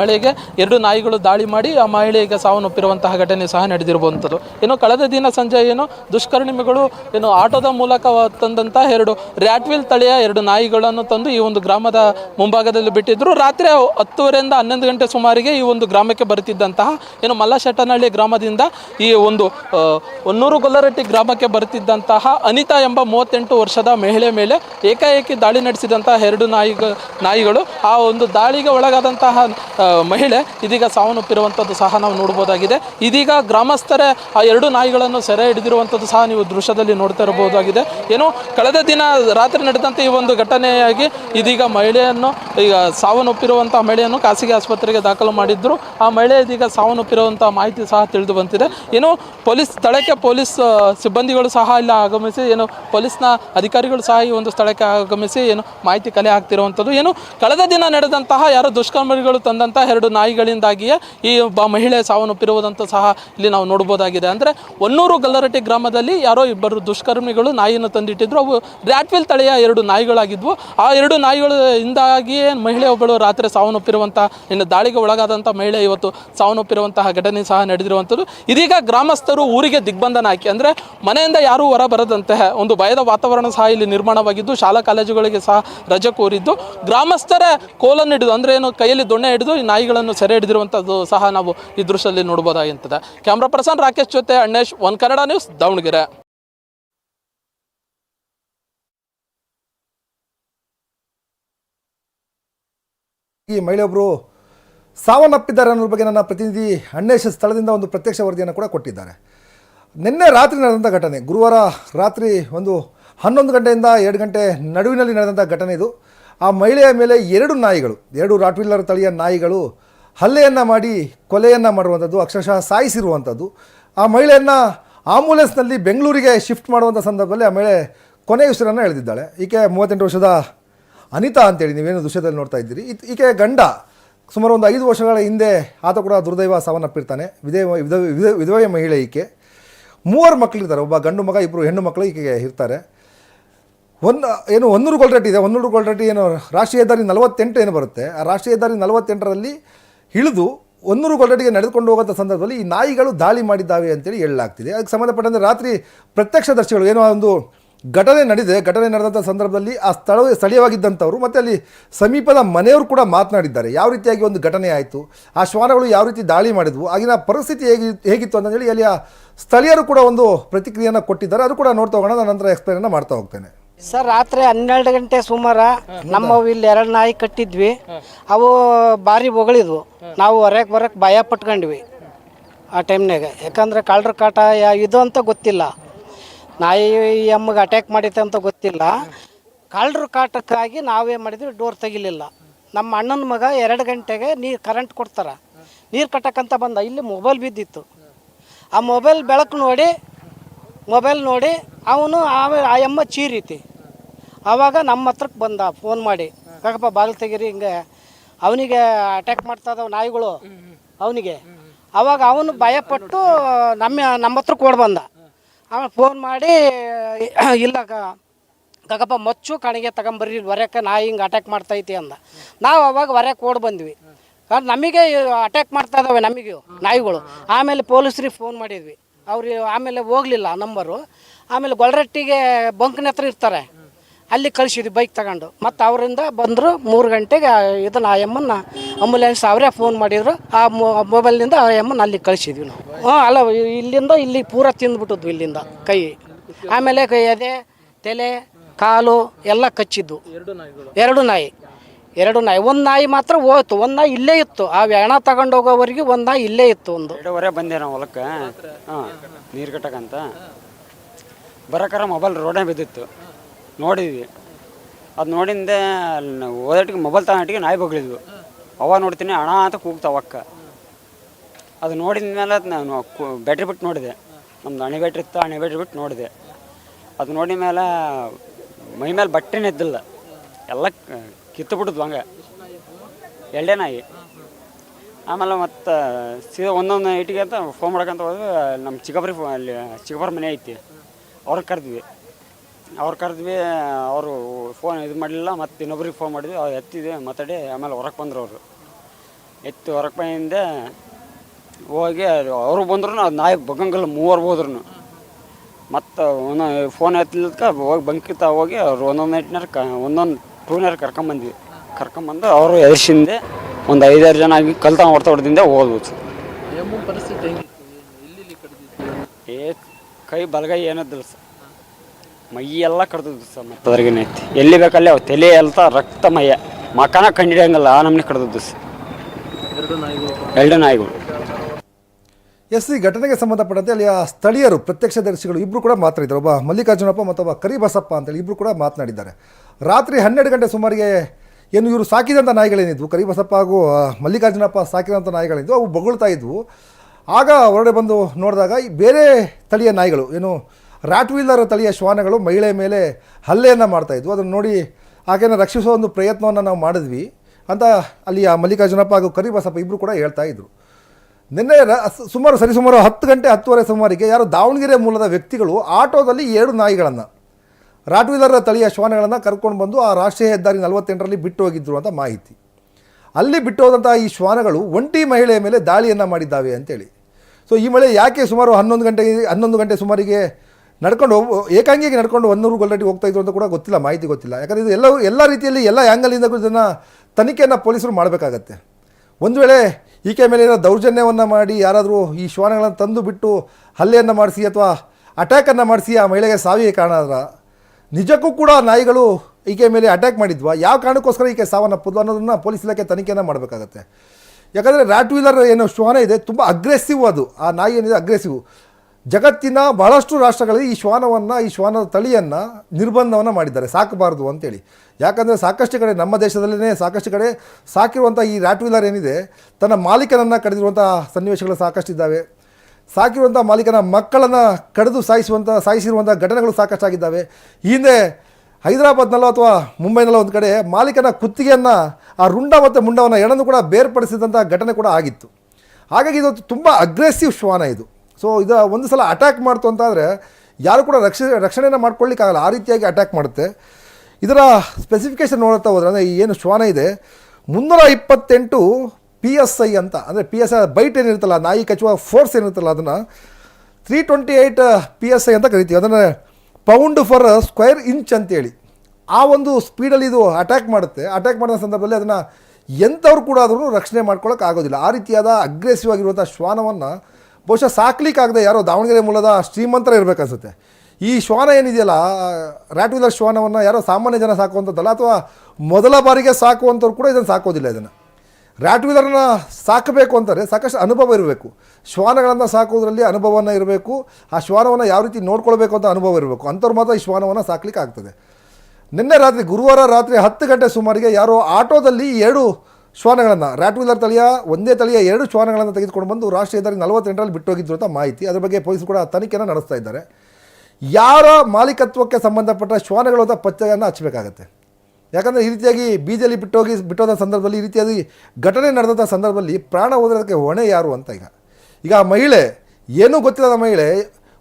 ಮಳೆಗೆ ಎರಡು ನಾಯಿಗಳು ದಾಳಿ ಮಾಡಿ ಆ ಮಹಿಳೆಗೆ ಸಾವನ್ನಪ್ಪಿರುವಂತಹ ಘಟನೆ ಸಹ ನಡೆದಿರುವಂಥದ್ದು. ಏನು ಕಳೆದ ದಿನ ಸಂಜೆ ಏನು ದುಷ್ಕರ್ಮಿಗಳು ಏನು ಆಟೋದ ಮೂಲಕ ತಂದಂತಹ ಎರಡು, ರ್ಯಾಟ್ವಿಲ್ ತಳಿಯ ಎರಡು ನಾಯಿಗಳನ್ನು ತಂದು ಈ ಒಂದು ಗ್ರಾಮದ ಮುಂಭಾಗದಲ್ಲಿ ಬಿಟ್ಟಿದ್ರು. ರಾತ್ರಿ ಹತ್ತುವರೆಯಿಂದ ಹನ್ನೊಂದು ಗಂಟೆ ಸುಮಾರಿಗೆ ಈ ಒಂದು ಗ್ರಾಮಕ್ಕೆ ಬರುತ್ತಿದ್ದಂತಹ, ಏನು ಮಲ್ಲಶೆಟ್ಟನಹಳ್ಳಿ ಗ್ರಾಮದಿಂದ ಈ ಒಂದು ಹೊನ್ನೂರು ಗೊಲ್ಲರಟ್ಟಿ ಗ್ರಾಮಕ್ಕೆ ಬರುತ್ತಿದ್ದಂತಹ ಅನಿತಾ ಎಂಬ ಮೂವತ್ತೆಂಟು ವರ್ಷದ ಮಹಿಳೆ ಮೇಲೆ ಏಕಾಏಕಿ ದಾಳಿ ನಡೆಸಿದಂತಹ ಎರಡು ನಾಯಿ ನಾಯಿಗಳು, ಆ ಒಂದು ದಾಳಿಗೆ ಒಳಗಾದಂತಹ ಮಹಿಳೆ ಇದೀಗ ಸಾವನ್ನಪ್ಪಿರುವಂಥದ್ದು ಸಹ ನಾವು ನೋಡ್ಬೋದಾಗಿದೆ ಇದೀಗ ಗ್ರಾಮಸ್ಥರೇ ಆ ಎರಡು ನಾಯಿಗಳನ್ನು ಸೆರೆ ಹಿಡಿದಿರುವಂಥದ್ದು ಸಹ ನೀವು ದೃಶ್ಯದಲ್ಲಿ ನೋಡ್ತಾ ಇರಬಹುದಾಗಿದೆ. ಏನು ಕಳೆದ ದಿನ ರಾತ್ರಿ ನಡೆದಂಥ ಈ ಒಂದು ಘಟನೆಯಾಗಿ ಇದೀಗ ಮಹಿಳೆಯನ್ನು, ಈಗ ಸಾವನ್ನಪ್ಪಿರುವಂಥ ಮಹಿಳೆಯನ್ನು ಖಾಸಗಿ ಆಸ್ಪತ್ರೆಗೆ ದಾಖಲು ಮಾಡಿದ್ರು. ಆ ಮಹಿಳೆ ಇದೀಗ ಸಾವನ್ನಪ್ಪಿರುವಂಥ ಮಾಹಿತಿ ಸಹ ತಿಳಿದು ಬಂದಿದೆ. ಏನು ಪೊಲೀಸ್, ಸ್ಥಳಕ್ಕೆ ಪೊಲೀಸ್ ಸಿಬ್ಬಂದಿಗಳು ಸಹ ಇಲ್ಲಿ ಆಗಮಿಸಿ, ಏನು ಪೊಲೀಸ್ನ ಅಧಿಕಾರಿಗಳು ಸಹ ಈ ಒಂದು ಸ್ಥಳಕ್ಕೆ ಆಗಮಿಸಿ, ಏನು ಮಾಹಿತಿ ಕಲೆ ಹಾಕ್ತಿರುವಂಥದ್ದು. ಏನು ಕಳೆದ ದಿನ ನಡೆದಂತಹ ಯಾರೋ ದುಷ್ಕರ್ಮಿಗಳು ತಂದಂತಹ ಎರಡು ನಾಯಿಗಳಿಂದಾಗಿಯೇ ಈ ಒಬ್ಬ ಮಹಿಳೆ ಸಾವನ್ನಪ್ಪಿರುವುದಂತ ಸಹ ಇಲ್ಲಿ ನಾವು ನೋಡ್ಬೋದಾಗಿದೆ. ಅಂದರೆ ಒನ್ನೂರು ಗಲ್ಲರಟ್ಟಿ ಗ್ರಾಮದಲ್ಲಿ ಯಾರೋ ಇಬ್ಬರು ದುಷ್ಕರ್ಮಿಗಳು ನಾಯಿಯನ್ನು ತಂದಿಟ್ಟಿದ್ರು. ಅವು ರ್ಯಾಟ್ವಿಲ್ ತಳಿಯ ಎರಡು ನಾಯಿಗಳಾಗಿದ್ವು. ಆ ಎರಡು ನಾಯಿಗಳಿಂದಾಗಿಯೇ ಮಹಿಳೆ ಒಬ್ಬಳು ರಾತ್ರಿ ಸಾವನ್ನಪ್ಪಿರುವಂಥ ಇನ್ನು ದಾಳಿಗೆ ಒಳಗಾದಂಥ ಮಹಿಳೆ ಇವತ್ತು ಸಾವನ್ನಪ್ಪಿರುವಂತಹ ಘಟನೆ ಸಹ ನಡೆದಿರುವಂಥದ್ದು. ಇದೀಗ ಗ್ರಾಮಸ್ಥರು ಊರಿಗೆ ದಿಗ್ಬಂಧನ ಹಾಕಿ, ಅಂದರೆ ಮನೆಯಿಂದ ಯಾರೂ ಹೊರ ಬರದಂತೆ ಒಂದು ಭಯದ ವಾತಾವರಣ ಸಹ ಇಲ್ಲಿ ನಿರ್ಮಾಣವಾಗಿದ್ದು, ಶಾಲಾ ಕಾಲೇಜುಗಳಿಗೆ ಸಹ ರಜೆ ಕೋರಿದ್ದು. ಗ್ರಾಮಸ್ಥರೇ ಕೋಲನ್ನು ಹಿಡಿದು ಅಂದರೆ ಏನು, ಕೈಯಲ್ಲಿ ದೊಣ್ಣೆ ಹಿಡಿದು ಈ ನಾಯಿಗಳನ್ನು ಸೆರೆ ಹಿಡಿದಿರುವಂಥದ್ದು ಸಹ ನಾವು ಈ ದೃಶ್ಯದಲ್ಲಿ ನೋಡ್ಬೋದಾಗಿರ್ತದೆ. ಕ್ಯಾಮ್ರಾ ಪರ್ಸನ್ ರಾಕೇಶ್ ಜೊತೆ ಅಣ್ಣೇಶ್, ಒನ್ ಕನ್ನಡ ನ್ಯೂಸ್ ದಾವಣಗೆರೆ. ಈ ಮಹಿಳೆಯೊಬ್ಬರು ಸಾವನ್ನಪ್ಪಿದ್ದಾರೆ ಅನ್ನೋದ್ರ ಬಗ್ಗೆ ನನ್ನ ಪ್ರತಿನಿಧಿ ಅಣ್ಣೇಶ ಸ್ಥಳದಿಂದ ಒಂದು ಪ್ರತ್ಯಕ್ಷ ವರದಿಯನ್ನು ಕೂಡ ಕೊಟ್ಟಿದ್ದಾರೆ. ನಿನ್ನೆ ರಾತ್ರಿ ನಡೆದಂಥ ಘಟನೆ, ಗುರುವಾರ ರಾತ್ರಿ ಒಂದು ಹನ್ನೊಂದು ಗಂಟೆಯಿಂದ ಎರಡು ಗಂಟೆ ನಡುವಿನಲ್ಲಿ ನಡೆದಂಥ ಘಟನೆ ಇದು. ಆ ಮಹಿಳೆಯ ಮೇಲೆ ಎರಡು ನಾಯಿಗಳು, ಎರಡು ರಾಟ್ವಿಲ್ಲರ್ ತಳಿಯ ನಾಯಿಗಳು ಹಲ್ಲೆಯನ್ನು ಮಾಡಿ ಕೊಲೆಯನ್ನು ಮಾಡುವಂಥದ್ದು, ಅಕ್ಷರಶಃ ಸಾಯಿಸಿರುವಂಥದ್ದು. ಆ ಮಹಿಳೆಯನ್ನು ಆಂಬುಲೆನ್ಸ್ನಲ್ಲಿ ಬೆಂಗಳೂರಿಗೆ ಶಿಫ್ಟ್ ಮಾಡುವಂಥ ಸಂದರ್ಭದಲ್ಲಿ ಆ ಮಹಿಳೆ ಕೊನೆಯ ಉಸಿರನ್ನು ಎಳೆದಿದ್ದಾಳೆ. ಈಕೆ ಮೂವತ್ತೆಂಟು ವರ್ಷದ ಅನಿತಾ ಅಂತೇಳಿ ನೀವೇನು ದೃಶ್ಯದಲ್ಲಿ ನೋಡ್ತಾ ಇದ್ದೀರಿ. ಈಕೆ ಗಂಡ ಸುಮಾರು ಒಂದು ಐದು ವರ್ಷಗಳ ಹಿಂದೆ ಆತ ಕೂಡ ದುರ್ದೈವ ಸಾವನ್ನಪ್ಪಿರ್ತಾನೆ. ವಿಧವೆ ವಿಧ- ವಿಧವೆಯ ಮಹಿಳೆ ಈಕೆ. ಮೂವರು ಮಕ್ಕಳಿರ್ತಾರೆ ಒಬ್ಬ ಗಂಡು ಮಗ ಇಬ್ಬರು ಹೆಣ್ಣು ಮಕ್ಕಳು ಈಕೆಗೆ ಇರ್ತಾರೆ. ಒಂದು, ಏನು, ಒಂದೂರು ಗೋಲ್ರಟ್ಟಿ ಇದೆ. ಒಂದೂರು ಗೋಲ್ರಟ್ಟಿ ಏನು, ರಾಷ್ಟ್ರೀಯ ಹೆದ್ದಾರಿ ನಲವತ್ತೆಂಟು ಏನು ಬರುತ್ತೆ? ಆ ರಾಷ್ಟ್ರೀಯ ಹೆದ್ದಾರಿ ನಲವತ್ತೆಂಟರಲ್ಲಿ ಇಳಿದು ಒಂದೂರು ಗೋಲ್ರಟ್ಟಿಗೆ ನಡೆದುಕೊಂಡು ಹೋಗೋಂಥ ಸಂದರ್ಭದಲ್ಲಿ ಈ ನಾಯಿಗಳು ದಾಳಿ ಮಾಡಿದ್ದಾವೆ ಅಂತೇಳಿ ಹೇಳಲಾಗ್ತಿದೆ. ಅದಕ್ಕೆ ಸಂಬಂಧಪಟ್ಟಂತೆ ರಾತ್ರಿ ಪ್ರತ್ಯಕ್ಷದರ್ಶಿಗಳು ಏನೋ ಒಂದು ಘಟನೆ ನಡೆದಿದೆ. ಘಟನೆ ನಡೆದಂಥ ಸಂದರ್ಭದಲ್ಲಿ ಆ ಸ್ಥಳ ಸ್ಥಳೀಯವಾಗಿದ್ದಂಥವ್ರು ಮತ್ತು ಅಲ್ಲಿ ಸಮೀಪದ ಮನೆಯವರು ಕೂಡ ಮಾತನಾಡಿದ್ದಾರೆ. ಯಾವ ರೀತಿಯಾಗಿ ಒಂದು ಘಟನೆ ಆಯಿತು? ಆ ಶ್ವಾನಗಳು ಯಾವ ರೀತಿ ದಾಳಿ ಮಾಡಿದ್ವು? ಆಗಿನ ಪರಿಸ್ಥಿತಿ ಹೇಗಿ, ಹೇಗಿತ್ತು ಅಂತಂದೇಳಿ ಆ ಸ್ಥಳೀಯರು ಕೂಡ ಒಂದು ಪ್ರತಿಕ್ರಿಯೆಯನ್ನು ಕೊಟ್ಟಿದ್ದಾರೆ. ಅದು ಕೂಡ ನೋಡ್ತಾ ಹೋಗೋಣ. ನಾನು ನಂತರ ಎಕ್ಸ್ಪ್ಲೈನನ್ನು ಮಾಡ್ತಾ ಹೋಗ್ತೇನೆ. ಸರ್, ರಾತ್ರಿ ಹನ್ನೆರಡು ಗಂಟೆ ಸುಮಾರ ನಮ್ಮ ಇಲ್ಲಿ ಎರಡು ನಾಯಿ ಕಟ್ಟಿದ್ವಿ. ಅವು ಭಾರಿ ಹೊಗಳಿದ್ವು. ನಾವು ಹೊರಗೆ ಬರಕ್ಕೆ ಭಯ ಪಟ್ಕೊಂಡ್ವಿ ಆ ಟೈಮ್ನಾಗ ಯಾಕಂದರೆ ಕಳ್ಳರ ಕಾಟ ಇದು ಅಂತ ಗೊತ್ತಿಲ್ಲ. ನಾಯಿ ಎಮ್ಮಗೆ ಅಟ್ಯಾಕ್ ಮಾಡೈತೆ ಅಂತ ಗೊತ್ತಿಲ್ಲ. ಕಳ್ಳರು ಕಾಟಕ್ಕಾಗಿ ನಾವೇ ಮಾಡಿದ್ವಿ ಡೋರ್ ತೆಗಿಲಿಲ್ಲ. ನಮ್ಮ ಅಣ್ಣನ ಮಗ ಎರಡು ಗಂಟೆಗೆ ನೀರು ಕರೆಂಟ್ ಕೊಡ್ತಾರೆ. ನೀರು ಕಟ್ಟಕ್ಕಂತ ಬಂದ, ಇಲ್ಲಿ ಮೊಬೈಲ್ ಬಿದ್ದಿತ್ತು. ಆ ಮೊಬೈಲ್ ಬೆಳಕು ನೋಡಿ ಮೊಬೈಲ್ ನೋಡಿ ಅವನು ಆಮೇಲೆ ಆ ಎಮ್ಮ ಚೀರೀತಿ. ಆವಾಗ ನಮ್ಮ ಹತ್ರಕ್ಕೆ ಬಂದ ಫೋನ್ ಮಾಡಿ. ಕಾಕಪ್ಪ, ಬಾಗಿಲು ತೆಗೀರಿ, ಹಿಂಗೆ. ಅವನಿಗೆ ಅಟ್ಯಾಕ್ ಮಾಡ್ತಾ ಇದಾವೆ ನಾಯಿಗಳು, ಅವನಿಗೆ. ಅವಾಗ ಅವನು ಭಯಪಟ್ಟು ನಮ್ಮ ನಮ್ಮ ಹತ್ರಕ್ಕೆ ಓಡ್ ಬಂದ. ಆಮೇಲೆ ಫೋನ್ ಮಾಡಿ, ಇಲ್ಲ ಗಗಪ್ಪ ಮೊಚ್ಚು ಕಣಿಗೆ ತಗೊಂಬರ್ರಿ ಹೊರಕ್ಕೆ ನಾ ಹಿಂಗೆ ಅಟ್ಯಾಕ್ ಮಾಡ್ತೈತಿ ಅಂದ. ನಾವು ಅವಾಗ ಹೊರಕ್ಕೆ ಓಡ್ ಬಂದ್ವಿ. ಕಾರಣ ನಮಗೆ ಅಟ್ಯಾಕ್ ಮಾಡ್ತಾ ಇದಾವೆ ನಮಗೆ ನಾಯಿಗಳು. ಆಮೇಲೆ ಪೊಲೀಸ್ರಿಗೆ ಫೋನ್ ಮಾಡಿದ್ವಿ. ಅವ್ರಿಗೆ ಆಮೇಲೆ ಹೋಗಲಿಲ್ಲ ನಂಬರು ಆಮೇಲೆ ಗೊಳರಟ್ಟಿಗೆ ಬಂಕ್ನ ಹತ್ರ ಇರ್ತಾರೆ. ಅಲ್ಲಿ ಕಳಿಸಿದ್ವಿ ಬೈಕ್ ತಗೊಂಡು. ಮತ್ತು ಅವರಿಂದ ಬಂದರು ಮೂರು ಗಂಟೆಗೆ ಇದನ್ನು ಆ ಎಮ್ಮನ್ನ ಆಂಬುಲೆನ್ಸ್ ಅವರೇ ಫೋನ್ ಮಾಡಿದ್ರು. ಆ ಮೊಬೈಲ್ನಿಂದ ಆ ಎಮ್ಮನ್ನ ಅಲ್ಲಿ ಕಳಿಸಿದ್ವಿ ನಾವು. ಹಾಂ ಅಲ್ಲ ಇಲ್ಲಿಂದ ಇಲ್ಲಿ ಪೂರ ತಿಂದ್ಬಿಟ್ಟಿದ್ವು ಇಲ್ಲಿಂದ ಕೈ. ಆಮೇಲೆ ಕೈ ಎದೆ ತಲೆ ಕಾಲು ಎಲ್ಲ ಕಚ್ಚಿದ್ದು. ಎರಡು ನಾಯಿ. ಎರಡು ನಾಯಿ. ಒಂದು ನಾಯಿ ಮಾತ್ರ ಹೋಯ್ತು. ಒಂದು ನಾಯಿ ಇಲ್ಲೇ ಇತ್ತು. ಆ ವ್ಯಾಣ ತಗೊಂಡು ಹೋಗೋವರೆಗೆ ಒಂದು ನಾಯಿ ಇಲ್ಲೇ ಇತ್ತು ಒಂದು. ಎರಡೂವರೆ ಬಂದೆ ನಾವು ಹೊಲಕ್ಕೆ. ಹಾಂ ನೀರು ಕಟ್ಟಕ್ಕಂತ ಬರೋಕಾರ ಮೊಬೈಲ್ ರೋಡೇ ಬಿದ್ದಿತ್ತು. ನೋಡಿದ್ವಿ. ಅದು ನೋಡಿಂದ ಓದಟ್ಟಿಗೆ ಮೊಬೈಲ್ ತಗೊಂಡಿಗೆ ನಾಯಿ ಬಗ್ಳಿದ್ವು. ಅವ ನೋಡ್ತೀನಿ ಹಣ ಅಂತ ಕೂಗ್ತಾವ ಅಕ್ಕ. ಅದು ನೋಡಿದ ಮೇಲೆ ಅದು ನಾನು ಬ್ಯಾಟ್ರಿ ಬಿಟ್ಟು ನೋಡಿದೆ. ನಮ್ದು ಹಣೆ ಬ್ಯಾಟ್ರಿ ಇತ್ತು, ಹಣೆ ಬ್ಯಾಟ್ರಿ ಬಿಟ್ಟು ನೋಡಿದೆ. ಅದು ನೋಡಿದ ಮೇಲೆ ಮೈ ಮೇಲೆ ಬಟ್ಟೆನೇ ಇದ್ದಿಲ್ಲ ಎಲ್ಲ ಕಿತ್ತು ಬಿಟ್ಟಿದ್ವು ಹಂಗೆ. ಎರಡೇ ನಾಯಿ. ಆಮೇಲೆ ಮತ್ತು ಸೀದಾ ಒಂದೊಂದು ಇಟ್ಟಿಗೆ ಅಂತ ಫೋನ್ ಮಾಡ್ಕೊಂತ ಹೋದ್ವಿ. ನಮ್ಮ ಚಿಕ್ಕಬ್ರಿ ಫೋ, ಅಲ್ಲಿ ಚಿಕ್ಕಬ್ರ ಮನೆ ಐತಿ. ಅವ್ರಿಗೆ ಕರೆದ್ವಿ. ಅವ್ರು ಕರೆದ್ವಿ ಅವರು ಫೋನ್ ಇದು ಮಾಡಲಿಲ್ಲ ಮತ್ತು ಇನ್ನೊಬ್ರಿಗೆ ಫೋನ್ ಮಾಡಿದ್ವಿ ಅವ್ರು ಎತ್ತಿದ್ವಿ ಮಾತಾಡಿ ಆಮೇಲೆ ಹೊರಗೆ ಬಂದರು ಅವರು. ಎತ್ತಿ ಹೊರಗೆ ಬಂದಿಂದ ಹೋಗಿ ಅವರು ಬಂದ್ರು ಅದು ನಾಯಿ ಬಗ್ಗಂಗಲ್ಲ ಮೂವರು ಹೋದ್ರು ಮತ್ತು ಒಂದೊಂದು ಫೋನ್ ಎತ್ತಲಿಕ್ಕೆ ಹೋಗಿ ಬಂಕಿತ ಹೋಗಿ ಅವ್ರು ಒಂದೊಂದು ನೈಟ್ನಾರ ಕ ಒಂದೊಂದು ಟೂನರ್ ಕರ್ಕೊಂಬಂದ್ವಿ ಕರ್ಕೊಂಬಂದು ಅವರು ಎದುರಿಸಿಂದೆ ಒಂದು ಐದಾರು ಜನ ಆಗಿ ಕಲ್ತಾ ಹೊಡ್ತಾ ಹೊಡೆದಿಂದ ಹೋದ್ವು. ಪರಿಸ್ಥಿತಿ ಏ ಕೈ ಬಲಗೈ ಏನದಿಲ್ಲ ಸರ್. ಮೈ ಎಲ್ಲ ಕಡ್ದದ್ದು ಸರ್ ಮತ್ತೆ ಅದ್ರಾಗೇನೆ ಐತಿ. ಎಲ್ಲಿ ಬೇಕಲ್ಲಿ ಅವು ತಲೆ ಎಲ್ತ ರಕ್ತ ಮೈಯ. ಮಕನ ಕಂಡಿಡಿಯಂಗಲ್ಲ ಆ ನಮ್ನೆ ಕಡ್ದದ್ದು ಸರ್. ಎರಡು ನಾಯಿಗಳು. ಎಸ್ ಈ ಘಟನೆಗೆ ಸಂಬಂಧಪಟ್ಟಂತೆ ಅಲ್ಲಿಯ ಸ್ಥಳೀಯರು ಪ್ರತ್ಯಕ್ಷದರ್ಶಿಗಳು ಇಬ್ಬರು ಕೂಡ ಮಾತಾಡಿದ್ದಾರೆ ಒಬ್ಬ ಮಲ್ಲಿಕಾರ್ಜುನಪ್ಪ ಮತ್ತೊಬ್ಬ ಕರಿಬಸಪ್ಪ ಅಂತೇಳಿ ಇಬ್ಬರು ಕೂಡ ಮಾತನಾಡಿದ್ದಾರೆ. ರಾತ್ರಿ ಹನ್ನೆರಡು ಗಂಟೆ ಸುಮಾರಿಗೆ ಏನು ಇವರು ಸಾಕಿದಂಥ ನಾಯಿಗಳೇನಿದ್ವು? ಕರಿಬಸಪ್ಪ ಹಾಗೂ ಆ, ಮಲ್ಲಿಕಾರ್ಜುನಪ್ಪ ಸಾಕಿದಂಥ ನಾಯಿಗಳಿದ್ವು ಅವು ಬೊಗಳ್ತಾ ಇದ್ವು. ಆಗ ಹೊರಡೆ ಬಂದು ನೋಡಿದಾಗ ಈ ಬೇರೆ ತಳಿಯ ನಾಯಿಗಳು ಏನು ರ್ಯಾಟ್ ವೀಲರ್ ತಳಿಯ ಶ್ವಾನಗಳು ಮಹಿಳೆ ಮೇಲೆ ಹಲ್ಲೆಯನ್ನು ಮಾಡ್ತಾಯಿದ್ವು ಅದನ್ನು ನೋಡಿ ಆಕೆಯನ್ನು ರಕ್ಷಿಸೋ ಒಂದು ಪ್ರಯತ್ನವನ್ನು ನಾವು ಮಾಡಿದ್ವಿ ಅಂತ ಅಲ್ಲಿ ಆ ಮಲ್ಲಿಕಾರ್ಜುನಪ್ಪ ಹಾಗೂ ಕರಿಬಸಪ್ಪ ಇಬ್ಬರು ಕೂಡ ಹೇಳ್ತಾ ಇದ್ರು. ನಿನ್ನೆ ಸುಮಾರು ಸರಿಸುಮಾರು ಹತ್ತು ಗಂಟೆ ಹತ್ತುವರೆ ಸುಮಾರಿಗೆ ಯಾರು ದಾವಣಗೆರೆ ಮೂಲದ ವ್ಯಕ್ತಿಗಳು ಆಟೋದಲ್ಲಿ ಏಳು ನಾಯಿಗಳನ್ನು, ರಾಟ್ವೀಲರ್ ತಳಿಯ ಶ್ವಾನಗಳನ್ನು ಕರ್ಕೊಂಡು ಬಂದು ಆ ರಾಷ್ಟ್ರೀಯ ಹೆದ್ದಾರಿ ನಲವತ್ತೆಂಟರಲ್ಲಿ ಬಿಟ್ಟು ಹೋಗಿದ್ರು ಅಂತ ಮಾಹಿತಿ. ಅಲ್ಲಿ ಬಿಟ್ಟು ಹೋದಂಥ ಈ ಶ್ವಾನಗಳು ಒಂಟಿ ಮಹಿಳೆಯ ಮೇಲೆ ದಾಳಿಯನ್ನು ಮಾಡಿದ್ದಾವೆ ಅಂತೇಳಿ. ಸೊ ಈ ಮಳೆ ಯಾಕೆ ಸುಮಾರು ಹನ್ನೊಂದು ಗಂಟೆ ಹನ್ನೊಂದು ಗಂಟೆ ಸುಮಾರಿಗೆ ನಡ್ಕೊಂಡು ಹೋಗ್ ಏಕಾಂಗಿಯಾಗಿ ನಡ್ಕೊಂಡು ಒಂದೂರು ಗೊಲ್ಲಟ್ಟಿ ಹೋಗ್ತಾ ಇದ್ರು ಅಂತ ಕೂಡ ಗೊತ್ತಿಲ್ಲ, ಮಾಹಿತಿ ಗೊತ್ತಿಲ್ಲ. ಯಾಕಂದರೆ ಇದು ಎಲ್ಲ ಎಲ್ಲ ರೀತಿಯಲ್ಲಿ ಎಲ್ಲ ಆ್ಯಂಗಲಿಂದ ಇದನ್ನು ತನಿಖೆಯನ್ನು ಪೊಲೀಸರು ಮಾಡಬೇಕಾಗತ್ತೆ. ಒಂದು ವೇಳೆ ಈಕೆ ಮೇಲೆ ಏನೋ ದೌರ್ಜನ್ಯವನ್ನು ಮಾಡಿ ಯಾರಾದರೂ ಈ ಶ್ವಾನಗಳನ್ನು ತಂದು ಬಿಟ್ಟು ಹಲ್ಲೆಯನ್ನು ಮಾಡಿಸಿ ಅಥವಾ ಅಟ್ಯಾಕನ್ನು ಮಾಡಿಸಿ ಆ ಮಹಿಳೆಗೆ ಸಾವಿಗೆ ಕಾರಣ ಆದ್ರ ನಿಜಕ್ಕೂ ಕೂಡ ನಾಯಿಗಳು ಈಕೆ ಮೇಲೆ ಅಟ್ಯಾಕ್ ಮಾಡಿದ್ವಾ? ಯಾವ ಕಾರಣಕ್ಕೋಸ್ಕರ ಈಕೆ ಸಾವನ್ನಪ್ಪದು ಅನ್ನೋದನ್ನು ಪೊಲೀಸ್ ಇಲಾಖೆ ತನಿಖೆಯನ್ನು ಮಾಡಬೇಕಾಗತ್ತೆ. ಯಾಕಂದರೆ ರ್ಯಾಟ್ ವೀಲರ್ ಏನು ಶ್ವಾನ ಇದೆ, ತುಂಬ ಅಗ್ರೆಸಿವ್ ಅದು. ಆ ನಾಯಿ ಏನಿದೆ ಅಗ್ರೆಸಿವ್ ಜಗತ್ತಿನ ಬಹಳಷ್ಟು ರಾಷ್ಟ್ರಗಳಲ್ಲಿ ಈ ಶ್ವಾನವನ್ನು, ಈ ಶ್ವಾನದ ತಳಿಯನ್ನು ನಿರ್ಬಂಧವನ್ನು ಮಾಡಿದ್ದಾರೆ. ಸಾಕಬಾರ್ದು ಅಂತೇಳಿ. ಯಾಕಂದರೆ ಸಾಕಷ್ಟು ಕಡೆ ನಮ್ಮ ದೇಶದಲ್ಲೇ ಸಾಕಷ್ಟು ಕಡೆ ಸಾಕಿರುವಂಥ ಈ ರ್ಯಾಟ್ ವೀಲರ್ ಏನಿದೆ, ತನ್ನ ಮಾಲೀಕನನ್ನು ಕಡಿದಿರುವಂಥ ಸನ್ನಿವೇಶಗಳು ಸಾಕಷ್ಟಿದ್ದಾವೆ ಸಾಕಿರುವಂಥ ಮಾಲೀಕನ ಮಕ್ಕಳನ್ನು ಕಡಿದು ಸಾಯಿಸುವಂಥ ಸಾಯಿಸಿರುವಂಥ ಘಟನೆಗಳು ಸಾಕಷ್ಟಾಗಿದ್ದಾವೆ ಈ ಹಿಂದೆ ಹೈದರಾಬಾದ್ನಲ್ಲೋ ಅಥವಾ ಮುಂಬೈನಲ್ಲೋ ಒಂದು ಕಡೆ ಮಾಲೀಕನ ಕುತ್ತಿಗೆಯನ್ನು, ಆ ರುಂಡ ಮತ್ತು ಮುಂಡವನ್ನು ಎರಡನ್ನೂ ಕೂಡ ಬೇರ್ಪಡಿಸಿದಂಥ ಘಟನೆ ಕೂಡ ಆಗಿತ್ತು. ಹಾಗಾಗಿ ಇದು ತುಂಬ ಅಗ್ರೆಸಿವ್ ಶ್ವಾನ ಇದು. ಸೊ ಇದು ಒಂದು ಸಲ ಅಟ್ಯಾಕ್ ಮಾಡ್ತು ಅಂತಾದರೆ ಯಾರು ಕೂಡ ರಕ್ಷ ರಕ್ಷಣೆಯನ್ನು ಮಾಡ್ಕೊಳ್ಳಿಕ್ಕಾಗಲ್ಲ ಆ ರೀತಿಯಾಗಿ ಅಟ್ಯಾಕ್ ಮಾಡುತ್ತೆ. ಇದರ ಸ್ಪೆಸಿಫಿಕೇಶನ್ ನೋಡ್ತಾ ಹೋದ್ರೆ, ಅಂದರೆ ಏನು ಶ್ವಾನ ಇದೆ ಮುನ್ನೂರ ಇಪ್ಪತ್ತೆಂಟು ಪಿ ಎಸ್ ಐ ಅಂತ, ಅಂದರೆ ಪಿ ಎಸ್ ಐ ಬೈಟ್ ಏನಿರುತ್ತಲ್ಲ, ನಾಯಿ ಕಚ್ಚುವ ಫೋರ್ಸ್ ಏನಿರುತ್ತಲ್ಲ, ಅದನ್ನು three twenty eight P S I ಅಂತ ಕರಿತೀವಿ. ಅದನ್ನು ಪೌಂಡ್ ಫಾರ್ ಸ್ಕ್ವೇರ್ ಇಂಚ್ ಅಂತೇಳಿ. ಆ ಒಂದು ಸ್ಪೀಡಲ್ಲಿ ಇದು ಅಟ್ಯಾಕ್ ಮಾಡುತ್ತೆ. ಅಟ್ಯಾಕ್ ಮಾಡಿದ ಸಂದರ್ಭದಲ್ಲಿ ಅದನ್ನು ಎಂಥವ್ರು ಕೂಡ ಆದರೂ ರಕ್ಷಣೆ ಮಾಡ್ಕೊಳ್ಳೋಕೆ ಆಗೋದಿಲ್ಲ ಆ ರೀತಿಯಾದ ಅಗ್ರೆಸಿವ್ ಆಗಿರುವಂಥ ಶ್ವಾನವನ್ನು ಬಹುಶಃ ಸಾಕ್ಲಿಕ್ಕಾಗದೆ ಯಾರೋ ದಾವಣಗೆರೆ ಮೂಲದ ಶ್ರೀಮಂತರ ಇರಬೇಕನ್ಸುತ್ತೆ. ಈ ಶ್ವಾನ ಏನಿದೆಯಲ್ಲ ರ್ಯಾಟ್ ವೀಲರ್ ಶ್ವಾನವನ್ನು ಯಾರೋ ಸಾಮಾನ್ಯ ಜನ ಸಾಕುವಂಥದ್ದಲ್ಲ, ಅಥವಾ ಮೊದಲ ಬಾರಿಗೆ ಸಾಕುವಂಥವ್ರು ಕೂಡ ಇದನ್ನು ಸಾಕೋದಿಲ್ಲ ಇದನ್ನು. ರ್ಯಾಟ್ ವೀಲರ್ನ ಸಾಕಬೇಕು ಅಂತಾರೆ, ಸಾಕಷ್ಟು ಅನುಭವ ಇರಬೇಕು. ಶ್ವಾನಗಳನ್ನು ಸಾಕೋದ್ರಲ್ಲಿ ಅನುಭವನ ಇರಬೇಕು, ಆ ಶ್ವಾನವನ್ನು ಯಾವ ರೀತಿ ನೋಡ್ಕೊಳ್ಬೇಕು ಅಂತ ಅನುಭವ ಇರಬೇಕು. ಅಂಥವ್ರು ಮಾತ್ರ ಈ ಶ್ವಾನವನ್ನು ಸಾಕಲಿಕ್ಕೆ ಆಗ್ತದೆ ನಿನ್ನೆ ರಾತ್ರಿ, ಗುರುವಾರ ರಾತ್ರಿ ಹತ್ತು ಗಂಟೆ ಸುಮಾರಿಗೆ ಯಾರೋ ಆಟೋದಲ್ಲಿ ಎರಡು ಶ್ವಾನಗಳನ್ನು ರ್ಯಾಟ್ ವೀಲರ್ ತಳಿಯ, ಒಂದೇ ತಳಿಯ ಎರಡು ಶ್ವಾನಗಳನ್ನು ತೆಗೆದುಕೊಂಡು ಬಂದು ರಾಷ್ಟ್ರೀಯ ಹೆದ್ದಾರಿ ನಲವತ್ತೆಂಟರಲ್ಲಿ ಬಿಟ್ಟೋಗಿದ್ರು ಅಂತ ಮಾಹಿತಿ. ಅದರ ಬಗ್ಗೆ ಪೊಲೀಸರು ಕೂಡ ತನಿಖೆಯನ್ನು ನಡೆಸ್ತಾ ಇದ್ದಾರೆ. ಯಾರ ಮಾಲೀಕತ್ವಕ್ಕೆ ಸಂಬಂಧಪಟ್ಟ ಶ್ವಾನಗಳು ಅಂತ ಪತ್ತೆಯನ್ನು ಹಚ್ಚಬೇಕಾಗತ್ತೆ. ಯಾಕಂದರೆ ಈ ರೀತಿಯಾಗಿ ಬೀಜಲ್ಲಿ ಬಿಟ್ಟೋಗಿ, ಬಿಟ್ಟೋದ ಸಂದರ್ಭದಲ್ಲಿ, ಈ ರೀತಿಯಾಗಿ ಘಟನೆ ನಡೆದಂಥ ಸಂದರ್ಭದಲ್ಲಿ ಪ್ರಾಣ ಹೋದ್ರದಕ್ಕೆ ಹೊಣೆ ಯಾರು ಅಂತ ಈಗ. ಈಗ ಆ ಮಹಿಳೆ, ಏನೂ ಗೊತ್ತಿಲ್ಲದ ಮಹಿಳೆ,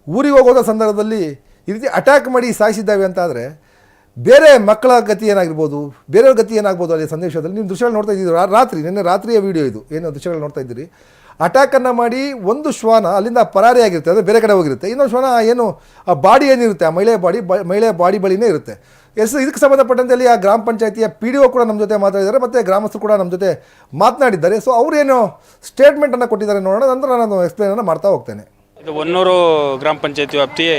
ಊರಿಗೆ ಹೋಗೋದ ಸಂದರ್ಭದಲ್ಲಿ ಈ ರೀತಿ ಅಟ್ಯಾಕ್ ಮಾಡಿ ಸಾಯಿಸಿದ್ದಾವೆ ಅಂತ ಆದರೆ ಬೇರೆ ಮಕ್ಕಳ ಗತಿ ಏನಾಗಿರ್ಬೋದು? ಬೇರೆಯವ್ರ ಗತಿ ಏನಾಗ್ಬೋದು ಅಲ್ಲಿ ಸಂದೇಶದಲ್ಲಿ? ನೀವು ದೃಶ್ಯಗಳು ನೋಡ್ತಾ ಇದ್ದೀರಿ. ರಾತ್ರಿ, ನಿನ್ನೆ ರಾತ್ರಿಯ ವಿಡಿಯೋ ಇದು. ಏನು ದೃಶ್ಯಗಳು ನೋಡ್ತಾ ಇದ್ದೀರಿ? ಅಟ್ಯಾಕನ್ನು ಮಾಡಿ ಒಂದು ಶ್ವಾನ ಅಲ್ಲಿಂದ ಪರಾರಿ ಆಗಿರುತ್ತೆ. ಅಂದರೆ ಬೇರೆ ಕಡೆ ಹೋಗಿರುತ್ತೆ. ಇನ್ನೊಂದು ಶ್ವಾನ ಏನು, ಆ ಬಾಡಿ ಏನಿರುತ್ತೆ? ಆ ಮಹಿಳೆಯ ಬಾಡಿ ಮಹಿಳೆಯ ಬಾಡಿ ಬಳಿನೇ ಇರುತ್ತೆ. ಎಸ್, ಇದಕ್ಕೆ ಸಂಬಂಧಪಟ್ಟಂತೆ ಅಲ್ಲಿ ಆ ಗ್ರಾಮ ಪಂಚಾಯತಿಯ ಪಿ ಡಿ ಒ ಕೂಡ ನಮ್ಮ ಜೊತೆ ಮಾತಾಡಿದ್ದಾರೆ. ಮತ್ತು ಗ್ರಾಮಸ್ಥರು ಕೂಡ ನಮ್ಮ ಜೊತೆ ಮಾತನಾಡಿದ್ದಾರೆ. ಸೊ ಅವರೇನು ಸ್ಟೇಟ್ಮೆಂಟನ್ನು ಕೊಟ್ಟಿದ್ದಾರೆ ನೋಡೋಣ. ನಂತರ ನಾನು ಎಕ್ಸ್ಪ್ಲೇನನ್ನು ಮಾಡ್ತಾ ಹೋಗ್ತೇನೆ. ಇದು ಒನ್ನೂರು ಗ್ರಾಮ ಪಂಚಾಯತಿ ವ್ಯಾಪ್ತಿಯ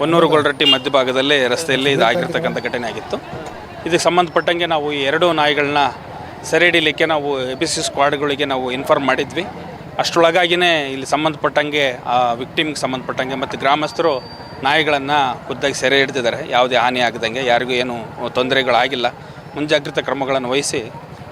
ಹೊನ್ನೂರು ಗೊಲ್ರಟ್ಟಿ ಮಧ್ಯಭಾಗದಲ್ಲಿ ರಸ್ತೆಯಲ್ಲಿ ಇದಾಗಿರ್ತಕ್ಕಂಥ ಘಟನೆ ಆಗಿತ್ತು. ಇದಕ್ಕೆ ಸಂಬಂಧಪಟ್ಟಂಗೆ ನಾವು ಈ ಎರಡು ನಾಯಿಗಳನ್ನ ಸೆರೆ ಹಿಡಿಲಿಕ್ಕೆ ನಾವು ಎ ಬಿ ಸಿ ಸ್ಕ್ವಾಡ್ಗಳಿಗೆ ನಾವು ಇನ್ಫಾರ್ಮ್ ಮಾಡಿದ್ವಿ. ಅಷ್ಟರೊಳಗಾಗಿಯೇ ಇಲ್ಲಿ ಸಂಬಂಧಪಟ್ಟಂಗೆ, ಆ ವಿಕ್ಟಿಮ್ಗೆ ಸಂಬಂಧಪಟ್ಟಂಗೆ ಮತ್ತು ಗ್ರಾಮಸ್ಥರು ನಾಯಿಗಳನ್ನು ಖುದ್ದಾಗಿ ಸೆರೆ ಹಿಡಿದಿದ್ದಾರೆ. ಯಾವುದೇ ಹಾನಿ ಆಗದಂಗೆ, ಯಾರಿಗೂ ಏನು ತೊಂದರೆಗಳಾಗಿಲ್ಲ. ಮುಂಜಾಗ್ರತಾ ಕ್ರಮಗಳನ್ನು ವಹಿಸಿ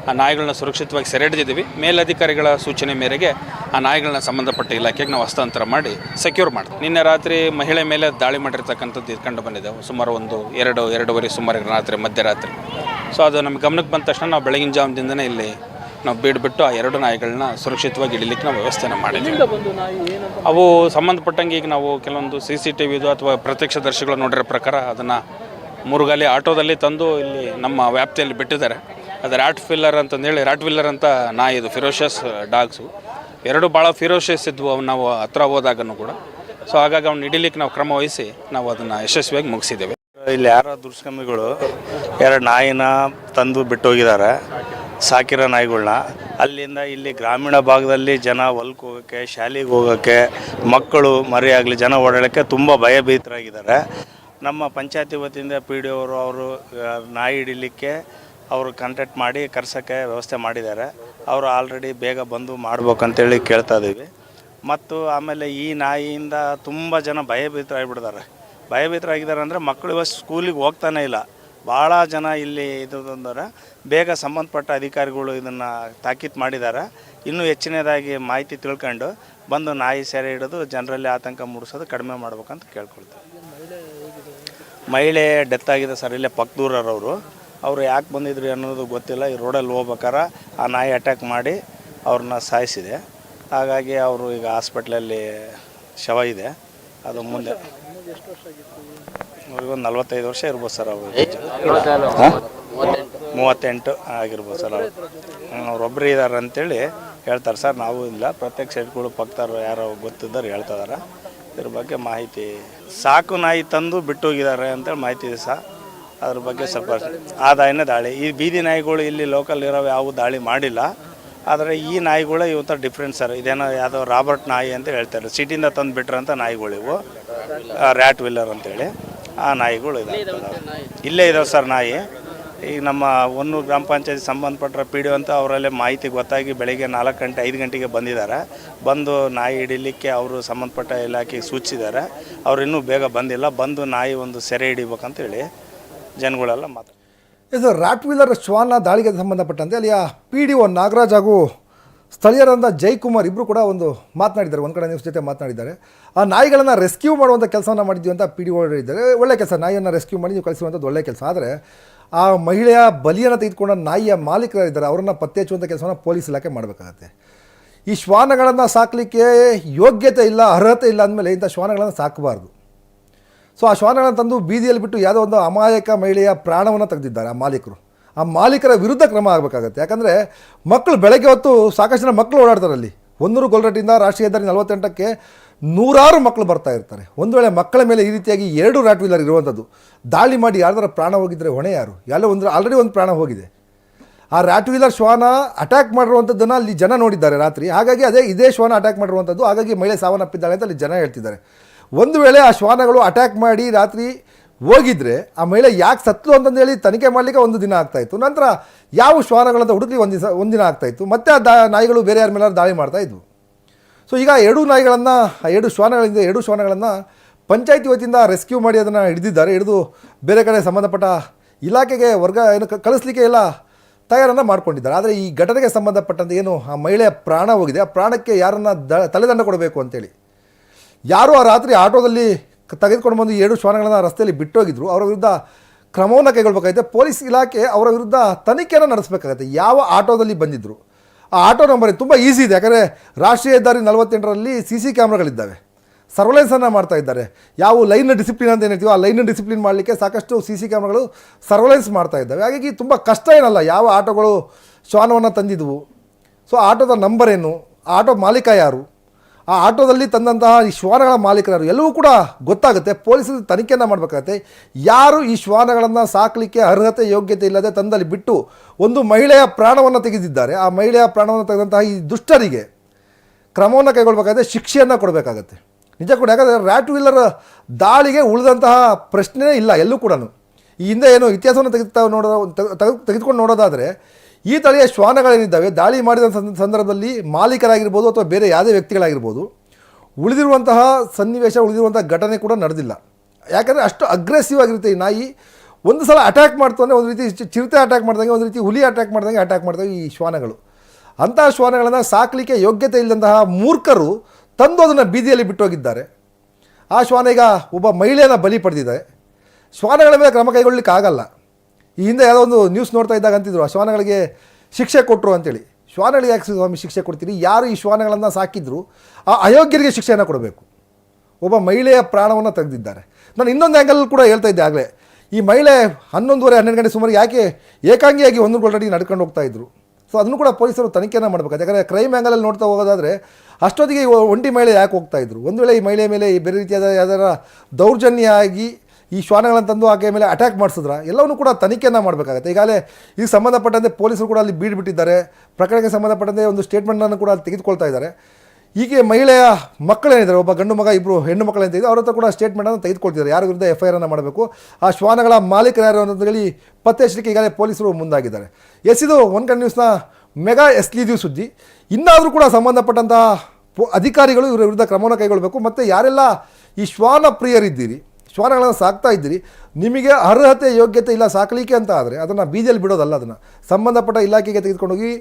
ಆ ನಾಯಿಗಳನ್ನ ಸುರಕ್ಷಿತವಾಗಿ ಸೆರೆ ಹಿಡಿದಿದ್ದೀವಿ ಮೇಲಧಿಕಾರಿಗಳ ಸೂಚನೆ ಮೇರೆಗೆ ಆ ನಾಯಿಗಳನ್ನ ಸಂಬಂಧಪಟ್ಟ ಇಲಾಖೆಗೆ ನಾವು ಹಸ್ತಾಂತರ ಮಾಡಿ ಸೆಕ್ಯೂರ್ ಮಾಡ್ತೀವಿ ನಿನ್ನೆ ರಾತ್ರಿ ಮಹಿಳೆ ಮೇಲೆ ದಾಳಿ ಮಾಡಿರ್ತಕ್ಕಂಥದ್ದು ಇದು ಕಂಡು ಬಂದಿದೆ. ಸುಮಾರು ಒಂದು ಎರಡು ಎರಡೂವರೆ ಸುಮಾರು ರಾತ್ರಿ ಮಧ್ಯರಾತ್ರಿ ಸೊ ಅದು ನಮ್ಮ ಗಮನಕ್ಕೆ ಬಂದ ತಕ್ಷಣ ನಾವು ಬೆಳಗಿನ ಜಾವದಿಂದನೇ ಇಲ್ಲಿ ನಾವು ಬೀಡ್ಬಿಟ್ಟು ಆ ಎರಡು ನಾಯಿಗಳನ್ನ ಸುರಕ್ಷಿತವಾಗಿ ಇಡಲಿಕ್ಕೆ ನಾವು ವ್ಯವಸ್ಥೆನ ಮಾಡಿದ್ವಿ. ಅವು ಸಂಬಂಧಪಟ್ಟಂಗೆ ಈಗ ನಾವು ಕೆಲವೊಂದು ಸಿ ಸಿ ಟಿ ವಿದು ಅಥವಾ ಪ್ರತ್ಯಕ್ಷದರ್ಶಿಗಳು ನೋಡಿರೋ ಪ್ರಕಾರ ಅದನ್ನು ಮುರುಗಾಲಿ ಆಟೋದಲ್ಲಿ ತಂದು ಇಲ್ಲಿ ನಮ್ಮ ವ್ಯಾಪ್ತಿಯಲ್ಲಿ ಬಿಟ್ಟಿದ್ದಾರೆ. ಅದು ರ್ಯಾಟ್ ಫಿಲ್ಲರ್ ಅಂತಂದೇಳಿ ರ್ಯಾಟ್ ವಿಲ್ಲರ್ ಅಂತ ನಾಯಿ ಇದು ಫಿರೋಷಸ್ ಡಾಗ್ಸು. ಎರಡು ಭಾಳ ಫಿರೋಷಸ್ ಇದ್ವು ಅವು ನಾವು ಹತ್ರ ಹೋದಾಗನು ಕೂಡ. ಸೊ ಹಾಗಾಗಿ ಅವ್ನು ಹಿಡಿಲಿಕ್ಕೆ ನಾವು ಕ್ರಮ ವಹಿಸಿ ನಾವು ಅದನ್ನು ಯಶಸ್ವಿಯಾಗಿ ಮುಗಿಸಿದ್ದೇವೆ. ಇಲ್ಲಿ ಯಾರೋ ದುಷ್ಕರ್ಮಿಗಳು ಎರಡು ನಾಯಿನ ತಂದು ಬಿಟ್ಟೋಗಿದ್ದಾರೆ, ಸಾಕಿರೋ ನಾಯಿಗಳನ್ನ ಅಲ್ಲಿಂದ ಇಲ್ಲಿ ಗ್ರಾಮೀಣ ಭಾಗದಲ್ಲಿ ಜನ ಹೊಲಕ್ಕೆ ಹೋಗೋಕ್ಕೆ, ಶಾಲೆಗೆ ಹೋಗೋಕ್ಕೆ, ಮಕ್ಕಳು ಮರಿ ಜನ ಓಡಾಡೋಕ್ಕೆ ತುಂಬ ಭಯಭೀತರಾಗಿದ್ದಾರೆ. ನಮ್ಮ ಪಂಚಾಯತಿ ವತಿಯಿಂದ ಪಿ ಡಿ ಅವರು ಅವರು ನಾಯಿ ಹಿಡಿಲಿಕ್ಕೆ ಅವರು ಕಾಂಟ್ಯಾಕ್ಟ್ ಮಾಡಿ, ಕರ್ಸೋಕ್ಕೆ ವ್ಯವಸ್ಥೆ ಮಾಡಿದ್ದಾರೆ. ಅವರು ಆಲ್ರೆಡಿ ಬೇಗ ಬಂದು ಮಾಡ್ಬೇಕಂತೇಳಿ ಕೇಳ್ತಾ ಇದ್ದೀವಿ ಮತ್ತು ಆಮೇಲೆ ಈ ನಾಯಿಯಿಂದ ತುಂಬ ಜನ ಭಯಭೀತರಾಗಿಬಿಡ್ತಾರೆ ಭಯಭೀತರಾಗಿದ್ದಾರೆ ಅಂದರೆ ಮಕ್ಕಳು ಇವತ್ತು ಸ್ಕೂಲಿಗೆ ಹೋಗ್ತಾನೆ ಇಲ್ಲ. ಭಾಳ ಜನ ಇಲ್ಲಿ ಇದು ಅಂದರೆ ಬೇಗ ಸಂಬಂಧಪಟ್ಟ ಅಧಿಕಾರಿಗಳು ಇದನ್ನು ತಾಕೀತು ಮಾಡಿದ್ದಾರೆ. ಇನ್ನೂ ಹೆಚ್ಚಿನದಾಗಿ ಮಾಹಿತಿ ತಿಳ್ಕೊಂಡು ಬಂದು ನಾಯಿ ಸೆರೆ ಹಿಡಿದು ಜನರಲ್ಲಿ ಆತಂಕ ಮೂಡಿಸೋದು ಕಡಿಮೆ ಮಾಡ್ಬೇಕಂತ ಕೇಳ್ಕೊಳ್ತಾರೆ ಮಹಿಳೆ ಡೆತ್ ಆಗಿದೆ ಸರ್, ಇಲ್ಲೇ ಪಕ್ಕದೂರವರು ಅವರು ಯಾಕೆ ಬಂದಿದ್ರು ಅನ್ನೋದು ಗೊತ್ತಿಲ್ಲ. ಈ ರೋಡಲ್ಲಿ ಹೋಗ್ಬೇಕಾರೆ ಆ ನಾಯಿ ಅಟ್ಯಾಕ್ ಮಾಡಿ ಅವ್ರನ್ನ ಸಾಯಿಸಿದೆ. ಹಾಗಾಗಿ ಅವರು ಈಗ ಹಾಸ್ಪಿಟ್ಲಲ್ಲಿ ಶವ ಇದೆ. ಅದು ಮುಂದೆ ಅವ್ರಿಗೊಂದು ನಲ್ವತ್ತೈದು ವರ್ಷ ಇರ್ಬೋದು ಸರ್ ಅವರು. ಮೂವತ್ತೆಂಟು ಆಗಿರ್ಬೋದು ಸರ್ ಅವ್ರು. ಅವ್ರೊಬ್ಬರು ಇದ್ದಾರೆ ಅಂತೇಳಿ ಹೇಳ್ತಾರೆ ಸರ್. ನಾವು ಇಲ್ಲ. ಪ್ರತ್ಯಕ್ಷ ಸೈಡ್ಗಳು ಪಕ್ಕದವ್ರು ಯಾರೋ ಗೊತ್ತಿದ್ದಾರೆ ಹೇಳ್ತಾ ಇದಾರೆ. ಇದ್ರ ಬಗ್ಗೆ ಮಾಹಿತಿ ಸಾಕು ನಾಯಿ ತಂದು ಬಿಟ್ಟೋಗಿದ್ದಾರೆ ಅಂತೇಳಿ ಮಾಹಿತಿ ಇದೆ ಸರ್. ಅದ್ರ ಬಗ್ಗೆ ಸ್ವಲ್ಪ ದಾಯಿನ ದಾಳಿ. ಈ ಬೀದಿ ನಾಯಿಗಳು ಇಲ್ಲಿ ಲೋಕಲ್ ಇರೋ ಯಾವ ದಾಳಿ ಮಾಡಿಲ್ಲ. ಆದರೆ ಈ ನಾಯಿಗಳು ಇವತ್ತು ಡಿಫ್ರೆಂಟ್ ಸರ್ ಇದೇನೋ ಯಾವುದೋ ರಾಬರ್ಟ್ ನಾಯಿ ಅಂತ ಹೇಳ್ತಾರೆ ಸಿಟಿಯಿಂದ ತಂದು ಬಿಟ್ರಂತ ನಾಯಿಗಳು ಇವು. ರ್ಯಾಟ್ ವಿಲ್ಲರ್ ಅಂತೇಳಿ ಆ ನಾಯಿಗಳು ಇದೆ ಇಲ್ಲೇ ಇದಾವೆ ಸರ್ ನಾಯಿ. ಈಗ ನಮ್ಮ ಒನ್ನೂರು ಗ್ರಾಮ ಪಂಚಾಯತ್ ಸಂಬಂಧಪಟ್ಟ ಪಿ ಡಿ ಅಂತ ಅವರಲ್ಲೇ ಮಾಹಿತಿ ಗೊತ್ತಾಗಿ ಬೆಳಗ್ಗೆ ನಾಲ್ಕು ಗಂಟೆ ಐದು ಗಂಟೆಗೆ ಬಂದಿದ್ದಾರೆ. ಬಂದು ನಾಯಿ ಹಿಡಿಲಿಕ್ಕೆ ಅವರು ಸಂಬಂಧಪಟ್ಟ ಇಲಾಖೆಗೆ ಸೂಚಿಸಿದ್ದಾರೆ. ಅವರು ಇನ್ನೂ ಬೇಗ ಬಂದಿಲ್ಲ. ಬಂದು ನಾಯಿ ಒಂದು ಸೆರೆ ಹಿಡಿಬೇಕಂತೇಳಿ ಜನಗಳೆಲ್ಲ ಮಾತಾಡ್ತಾರೆ. ಇದು ರಾಟ್ ವೀಲರ್ ಶ್ವಾನ ದಾಳಿಗೆ ಸಂಬಂಧಪಟ್ಟಂತೆ ಅಲ್ಲಿಯ ಪಿ ಡಿ ಒ ನಾಗರಾಜ್ ಹಾಗೂ ಸ್ಥಳೀಯರಾದ ಜೈಕುಮಾರ್ ಇಬ್ಬರು ಕೂಡ ಒಂದು ಮಾತನಾಡಿದ್ದಾರೆ. ಒಂದು ಕಡೆ ನ್ಯೂಸ್ ಜೊತೆ ಮಾತನಾಡಿದ್ದಾರೆ. ಆ ನಾಯಿಗಳನ್ನು ರೆಸ್ಕ್ಯೂ ಮಾಡುವಂಥ ಕೆಲಸವನ್ನು ಮಾಡಿದ್ವಿ ಅಂತ ಪಿ ಡಿ ಒ ಹೇಳಿದ್ದಾರೆ. ಒಳ್ಳೆ ಕೆಲಸ, ನಾಯಿಯನ್ನು ರೆಸ್ಕ್ಯೂ ಮಾಡಿ ನೀವು ಕಳಿಸುವಂಥದ್ದು ಒಳ್ಳೆ ಕೆಲಸ. ಆದರೆ ಆ ಮಹಿಳೆಯ ಬಲಿಯನ್ನು ತೆಗೆದುಕೊಂಡ ನಾಯಿಯ ಮಾಲೀಕರಿದ್ದಾರೆ. ಅವರನ್ನು ಪತ್ತೆ ಹಚ್ಚುವಂಥ ಕೆಲಸವನ್ನು ಪೊಲೀಸ್ ಇಲಾಖೆ ಮಾಡಬೇಕಾಗತ್ತೆ. ಈ ಶ್ವಾನಗಳನ್ನು ಸಾಕಲಿಕ್ಕೆ ಯೋಗ್ಯತೆ ಇಲ್ಲ, ಅರ್ಹತೆ ಇಲ್ಲ ಅಂದಮೇಲೆ ಇಂಥ ಶ್ವಾನಗಳನ್ನು ಸಾಕಬಾರ್ದು. ಸೊ ಆ ಶ್ವಾನಗಳನ್ನು ತಂದು ಬೀದಿಯಲ್ಲಿ ಬಿಟ್ಟು ಯಾವುದೋ ಒಂದು ಅಮಾಯಕ ಮಹಿಳೆಯ ಪ್ರಾಣವನ್ನು ತೆಗೆದಿದ್ದಾರೆ ಆ ಮಾಲೀಕರು. ಆ ಮಾಲೀಕರ ವಿರುದ್ಧ ಕ್ರಮ ಆಗಬೇಕಾಗತ್ತೆ. ಯಾಕಂದರೆ ಮಕ್ಕಳು ಬೆಳಗ್ಗೆ ಹೊತ್ತು ಸಾಕಷ್ಟು ಮಕ್ಕಳು ಓಡಾಡ್ತಾರೆ ಅಲ್ಲಿ. ಒಂದೂರು ಗೊಲ್ರಟ್ಟಿಂದ ರಾಷ್ಟ್ರೀಯ ಹೆದ್ದಾರಿ ನಲವತ್ತೆಂಟಕ್ಕೆ ನೂರಾರು ಮಕ್ಕಳು ಬರ್ತಾ ಇರ್ತಾರೆ. ಒಂದು ವೇಳೆ ಮಕ್ಕಳ ಮೇಲೆ ಈ ರೀತಿಯಾಗಿ ಎರಡು ರಾಟ್ ವೀಲರ್ ಇರುವಂಥದ್ದು ದಾಳಿ ಮಾಡಿ ಯಾರ್ದಾರ ಪ್ರಾಣ ಹೋಗಿದ್ರೆ ಹೊಣೆ ಯಾರು? ಎಲ್ಲ ಒಂದು ಆಲ್ರೆಡಿ ಒಂದು ಪ್ರಾಣ ಹೋಗಿದೆ. ಆ ರಾಟ್ ವೀಲರ್ ಶ್ವಾನ ಅಟ್ಯಾಕ್ ಮಾಡಿರುವಂಥದ್ದನ್ನು ಅಲ್ಲಿ ಜನ ನೋಡಿದ್ದಾರೆ ರಾತ್ರಿ. ಹಾಗಾಗಿ ಅದೇ ಇದೇ ಶ್ವಾನ ಅಟ್ಯಾಕ್ ಮಾಡಿರುವಂಥದ್ದು ಹಾಗಾಗಿ ಮಹಿಳೆ ಸಾವನ್ನಪ್ಪಿದ್ದಾಳೆ ಅಂತ ಅಲ್ಲಿ ಜನ ಹೇಳ್ತಿದ್ದಾರೆ. ಒಂದು ವೇಳೆ ಆ ಶ್ವಾನಗಳು ಅಟ್ಯಾಕ್ ಮಾಡಿ ರಾತ್ರಿ ಹೋಗಿದ್ರೆ ಆ ಮಹಿಳೆ ಯಾಕೆ ಸತ್ತು ಅಂತಂದೇಳಿ ತನಿಖೆ ಮಾಡಲಿಕ್ಕೆ ಒಂದು ದಿನ ಆಗ್ತಾಯಿತ್ತು ನಂತರ ಯಾವ ಶ್ವಾನಗಳಂತ ಹುಡುಕಲಿ ಒಂದು ದಿವಸ ಒಂದಿನ ಆಗ್ತಾಯಿತ್ತು ಮತ್ತೆ ಆ ದಾ, ನಾಯಿಗಳು ಬೇರೆ ಯಾರ ಮೇಲೆ ದಾಳಿ ಮಾಡ್ತಾ ಇದ್ವು. ಸೊ ಈಗ ಎರಡು ನಾಯಿಗಳನ್ನು, ಆ ಎರಡು ಶ್ವಾನಗಳಿಂದ ಎರಡು ಶ್ವಾನಗಳನ್ನು ಪಂಚಾಯತಿ ವತಿಯಿಂದ ರೆಸ್ಕ್ಯೂ ಮಾಡಿ ಅದನ್ನು ಹಿಡಿದಿದ್ದಾರೆ. ಹಿಡಿದು ಬೇರೆ ಕಡೆ ಸಂಬಂಧಪಟ್ಟ ಇಲಾಖೆಗೆ ವರ್ಗ, ಏನು ಕಳಿಸ್ಲಿಕ್ಕೆ ಎಲ್ಲ ತಯಾರನ್ನು ಮಾಡ್ಕೊಂಡಿದ್ದಾರೆ. ಆದರೆ ಈ ಘಟನೆಗೆ ಸಂಬಂಧಪಟ್ಟಂತೆ ಏನು ಆ ಮಹಿಳೆಯ ಪ್ರಾಣ ಹೋಗಿದೆ. ಆ ಪ್ರಾಣಕ್ಕೆ ಯಾರನ್ನು ದ, ತಲೆದಂಡ ಕೊಡಬೇಕು ಅಂತೇಳಿ ಯಾರು ಆ ರಾತ್ರಿ ಆಟೋದಲ್ಲಿ ತೆಗೆದುಕೊಂಡು ಬಂದು ಎರಡು ಶ್ವಾನಗಳನ್ನು ರಸ್ತೆಯಲ್ಲಿ ಬಿಟ್ಟೋಗಿದ್ರು. ಅವರ ವಿರುದ್ಧ ಕ್ರಮವನ್ನು ಕೈಗೊಳ್ಳಬೇಕಾಗುತ್ತೆ ಪೊಲೀಸ್ ಇಲಾಖೆ ಅವರ ವಿರುದ್ಧ ತನಿಖೆಯನ್ನು ನಡೆಸಬೇಕಾಗತ್ತೆ. ಯಾವ ಆಟೋದಲ್ಲಿ ಬಂದಿದ್ದರು ಆ ಆಟೋ ನಂಬರ್ ತುಂಬ ಈಸಿ ಇದೆ. ಯಾಕಂದರೆ ರಾಷ್ಟ್ರೀಯ ಹೆದ್ದಾರಿ ನಲವತ್ತೆಂಟರಲ್ಲಿ ಸಿ ಸಿ ಕ್ಯಾಮ್ರಾಗಳಿದ್ದಾವೆ. ಸರ್ವಲೆನ್ಸನ್ನು ಮಾಡ್ತಾ ಇದ್ದಾರೆ. ಯಾವ ಲೈನ್ ಡಿಸಿಪ್ಲಿನ್ ಅಂತ ಏನು ಹೇಳ್ತೀವೋ ಆ ಲೈನ್ ಡಿಸಿಪ್ಲಿನ್ ಮಾಡಲಿಕ್ಕೆ ಸಾಕಷ್ಟು ಸಿ ಸಿ ಕ್ಯಾಮ್ರಾಗಳು ಸರ್ವಲೆನ್ಸ್ ಮಾಡ್ತಾ ಇದ್ದಾವೆ. ಹಾಗಾಗಿ ತುಂಬ ಕಷ್ಟ ಏನಲ್ಲ, ಯಾವ ಆಟೋಗಳು ಶ್ವಾನವನ್ನು ತಂದಿದ್ವು. ಸೊ ಆಟೋದ ನಂಬರ್ ಏನು? ಆಟೋ ಮಾಲೀಕ ಯಾರು? ಆ ಆಟೋದಲ್ಲಿ ತಂದಂತಹ ಈ ಶ್ವಾನಗಳ ಮಾಲೀಕರು ಎಲ್ಲವೂ ಕೂಡ ಗೊತ್ತಾಗುತ್ತೆ. ಪೊಲೀಸರು ತನಿಖೆಯನ್ನು ಮಾಡಬೇಕಾಗತ್ತೆ. ಯಾರು ಈ ಶ್ವಾನಗಳನ್ನು ಸಾಕಲಿಕ್ಕೆ ಅರ್ಹತೆ, ಯೋಗ್ಯತೆ ಇಲ್ಲದೆ ತಂದಲ್ಲಿ ಬಿಟ್ಟು ಒಂದು ಮಹಿಳೆಯ ಪ್ರಾಣವನ್ನು ತೆಗೆದಿದ್ದಾರೆ. ಆ ಮಹಿಳೆಯ ಪ್ರಾಣವನ್ನು ತೆಗೆದಂತಹ ಈ ದುಷ್ಟರಿಗೆ ಕ್ರಮವನ್ನು ಕೈಗೊಳ್ಳಬೇಕಾದ್ರೆ ಶಿಕ್ಷೆಯನ್ನು ಕೊಡಬೇಕಾಗತ್ತೆ. ನಿಜ ಕೂಡ, ಯಾಕಂದರೆ ರ್ಯಾಟ್ ವೀಲರ್ ದಾಳಿಗೆ ಉಳಿದಂತಹ ಪ್ರಶ್ನೆಯೇ ಇಲ್ಲ ಎಲ್ಲೂ ಕೂಡ ಈ ಹಿಂದೆ ಏನು ಇತಿಹಾಸವನ್ನು ತೆಗೆದು ನೋಡೋ ತೆಗೆದು ತೆಗೆದುಕೊಂಡು ನೋಡೋದಾದರೆ ಈ ತಳಿಯ ಶ್ವಾನಗಳೇನಿದ್ದಾವೆ? ದಾಳಿ ಮಾಡಿದ ಸಂದರ್ಭದಲ್ಲಿ ಮಾಲೀಕರಾಗಿರ್ಬೋದು ಅಥವಾ ಬೇರೆ ಯಾವುದೇ ವ್ಯಕ್ತಿಗಳಾಗಿರ್ಬೋದು, ಉಳಿದಿರುವಂತಹ ಸನ್ನಿವೇಶ ಉಳಿದಿರುವಂಥ ಘಟನೆ ಕೂಡ ನಡೆದಿಲ್ಲ. ಯಾಕಂದರೆ ಅಷ್ಟು ಅಗ್ರೆಸಿವ್ ಆಗಿರುತ್ತೆ ಈ ನಾಯಿ. ಒಂದು ಸಲ ಅಟ್ಯಾಕ್ ಮಾಡ್ತು ಅಂದರೆ ಒಂದು ರೀತಿ ಚಿರತೆ ಅಟ್ಯಾಕ್ ಮಾಡ್ದಂಗೆ, ಒಂದು ರೀತಿ ಹುಲಿ ಅಟ್ಯಾಕ್ ಮಾಡ್ದಂಗೆ ಅಟ್ಯಾಕ್ ಮಾಡ್ದಂಗೆ ಈ ಶ್ವಾನಗಳು. ಅಂತಹ ಶ್ವಾನಗಳನ್ನು ಸಾಕಲಿಕ್ಕೆ ಯೋಗ್ಯತೆ ಇಲ್ಲದಂತಹ ಮೂರ್ಖರು ತಂದು ಅದನ್ನು ಬೀದಿಯಲ್ಲಿ ಬಿಟ್ಟೋಗಿದ್ದಾರೆ. ಆ ಶ್ವಾನ ಈಗ ಒಬ್ಬ ಮಹಿಳೆಯನ್ನು ಬಲಿ ಪಡೆದಿದೆ. ಶ್ವಾನಗಳ ಮೇಲೆ ಕ್ರಮ ಕೈಗೊಳ್ಳಲಿಕ್ಕೆ ಆಗಲ್ಲ ಈ ಹಿಂದೆ ಯಾವುದೋ ಒಂದು ನ್ಯೂಸ್ ನೋಡ್ತಾ ಇದ್ದಾಗ ಅಂತಿದ್ರು ಆ ಶ್ವಾನಗಳಿಗೆ ಶಿಕ್ಷೆ ಕೊಟ್ಟರು ಅಂತೇಳಿ. ಶ್ವಾನಗಳಿಗೆ ಯಾಕೆ ಸ್ವಾಮಿ ಶಿಕ್ಷೆ ಕೊಡ್ತೀರಿ? ಯಾರು ಈ ಶ್ವಾನಗಳನ್ನು ಸಾಕಿದ್ರು, ಆ ಅಯೋಗ್ಯರಿಗೆ ಶಿಕ್ಷೆಯನ್ನು ಕೊಡಬೇಕು. ಒಬ್ಬ ಮಹಿಳೆಯ ಪ್ರಾಣವನ್ನು ತೆಗೆದಿದ್ದಾರೆ. ನಾನು ಇನ್ನೊಂದು ಆ್ಯಂಗಲ್ ಕೂಡ ಹೇಳ್ತಾ ಇದ್ದೆ ಆಗಲೇ. ಈ ಮಹಿಳೆ ಹನ್ನೊಂದುವರೆ, ಹನ್ನೆರಡು ಗಂಟೆ ಸುಮಾರು ಯಾಕೆ ಏಕಾಂಗಿಯಾಗಿ ಒಂದು ಗೋಲ್ರಡಿ ನಡ್ಕೊಂಡು ಹೋಗ್ತಾ ಇದ್ರು? ಸೊ ಅದನ್ನು ಕೂಡ ಪೊಲೀಸರು ತನಿಖೆನ ಮಾಡಬೇಕು ಯಾಕಂದರೆ ಕ್ರೈಮ್ ಆ್ಯಂಗಲಲ್ಲಿ ನೋಡ್ತಾ ಹೋಗೋದಾದರೆ, ಅಷ್ಟೊತ್ತಿಗೆ ಒಂಟಿ ಮಹಿಳೆ ಯಾಕೆ ಹೋಗ್ತಾ ಇದ್ರು? ಒಂದು ವೇಳೆ ಈ ಮಹಿಳೆ ಮೇಲೆ ಈ ಬೇರೆ ರೀತಿಯಾದ ಯಾವ್ದಾರ ದೌರ್ಜನ್ಯ ಆಗಿ ಈ ಶ್ವಾನಗಳನ್ನು ತಂದು ಆಕೆಯ ಮೇಲೆ ಅಟ್ಯಾಕ್ ಮಾಡಿಸಿದ್ರ, ಎಲ್ಲವನ್ನೂ ಕೂಡ ತನಿಖೆಯನ್ನು ಮಾಡಬೇಕಾಗುತ್ತೆ. ಈಗಾಗಲೇ ಈ ಸಂಬಂಧಪಟ್ಟಂತೆ ಪೊಲೀಸರು ಕೂಡ ಅಲ್ಲಿ ಬೀಡ್ಬಿಟ್ಟಿದ್ದಾರೆ ಪ್ರಕರಣಕ್ಕೆ ಸಂಬಂಧಪಟ್ಟಂತೆ ಒಂದು ಸ್ಟೇಟ್ಮೆಂಟನ್ನು ಕೂಡ ಅಲ್ಲಿ ತೆಗೆದುಕೊಳ್ತಾ ಇದ್ದಾರೆ. ಹೀಗೆ ಮಹಿಳೆಯ ಮಕ್ಕಳೇನಿದ್ದಾರೆ ಒಬ್ಬ ಗಂಡು ಮಗ ಇಬ್ಬರು ಹೆಣ್ಣು ಮಕ್ಕಳು ಅಂತ ಇದೆ ಅವ್ರ ಹತ್ರ ಕೂಡ ಸ್ಟೇಟ್ಮೆಂಟನ್ನು ತೆಗೆದುಕೊಳ್ತಿದ್ದಾರೆ. ಯಾರ ವಿರುದ್ಧ ಎಫ್ ಐ ಆರನ್ನು ಮಾಡಬೇಕು? ಆ ಶ್ವಾನಗಳ ಮಾಲೀಕರು ಯಾರು ಅಂತ ಹೇಳಿ ಪತ್ತೆ ಹಚ್ಚಲಿಕ್ಕೆ ಈಗಾಗಲೇ ಪೊಲೀಸರು ಮುಂದಾಗಿದ್ದಾರೆ. ಎಸ್, ಇದು ಒನ್ ಕನ್ ನ್ಯೂಸ್ನ ಮೆಗಾ ದಿವ್ ಸುದ್ದಿ. ಇನ್ನಾದರೂ ಕೂಡ ಸಂಬಂಧಪಟ್ಟಂತಹ ಅಧಿಕಾರಿಗಳು ಇವರ ವಿರುದ್ಧ ಕ್ರಮವನ್ನು ಕೈಗೊಳ್ಳಬೇಕು ಮತ್ತು ಯಾರೆಲ್ಲ ಈ ಶ್ವಾನ ಪ್ರಿಯರಿದ್ದೀರಿ ಶ್ವಾನಗಳನ್ನು ಸಾಕ್ತಾ ಇದ್ದೀರಿ, ನಿಮಗೆ ಅರ್ಹತೆ, ಯೋಗ್ಯತೆ ಇಲ್ಲ ಸಾಕಲಿಕ್ಕೆ ಅಂತ ಆದರೆ ಅದನ್ನು ಬೀದಿಯಲ್ಲಿ ಬಿಡೋದಲ್ಲ ಅದನ್ನು. ಸಂಬಂಧಪಟ್ಟ ಇಲಾಖೆಗೆ ತೆಗೆದುಕೊಂಡೋಗಿ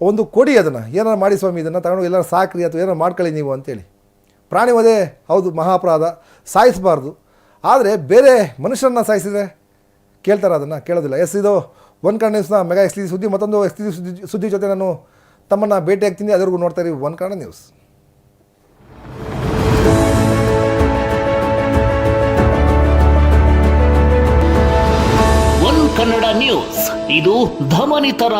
ಒಂದು ಕೊಡಿ ಅದನ್ನು. ಏನಾರು ಮಾಡಿ ಸ್ವಾಮಿ ಇದನ್ನು, ತಗೊಂಡು ಎಲ್ಲರೂ ಸಾಕ್ರಿ ಅಥವಾ ಏನಾರು ಮಾಡ್ಕೊಳ್ಳಿ ನೀವು ಅಂತೇಳಿ. ಪ್ರಾಣಿ ವಧೆ ಹೌದು ಮಹಾಪರಾಧ ಸಾಯಿಸಬಾರ್ದು. ಆದರೆ ಬೇರೆ ಮನುಷ್ಯರನ್ನ ಸಾಯಿಸಿದರೆ ಕೇಳ್ತಾರೆ ಅದನ್ನು, ಕೇಳೋದಿಲ್ಲ. ಎಸ್, ಇದು ಒನ್ ಕನ್ನಡ ನ್ಯೂಸ್ನ ಮೆಗಾ ಎಕ್ಸ್ಕ್ಲೂಸಿವ್ ಸುದ್ದಿ, ಮತ್ತೊಂದು ಎಕ್ಸ್ಕ್ಲೂಸಿವ್ ಸುದ್ದಿ ಸುದ್ದಿ ಜೊತೆ ನಾನು ತಮ್ಮನ್ನು ಭೇಟಿ ಆಗ್ತೀನಿ ಅದರಿಗೂ ನೋಡ್ತಾ ಇರಿ one Kannada news. Kannada news. ಇದು ಧಮನಿತರ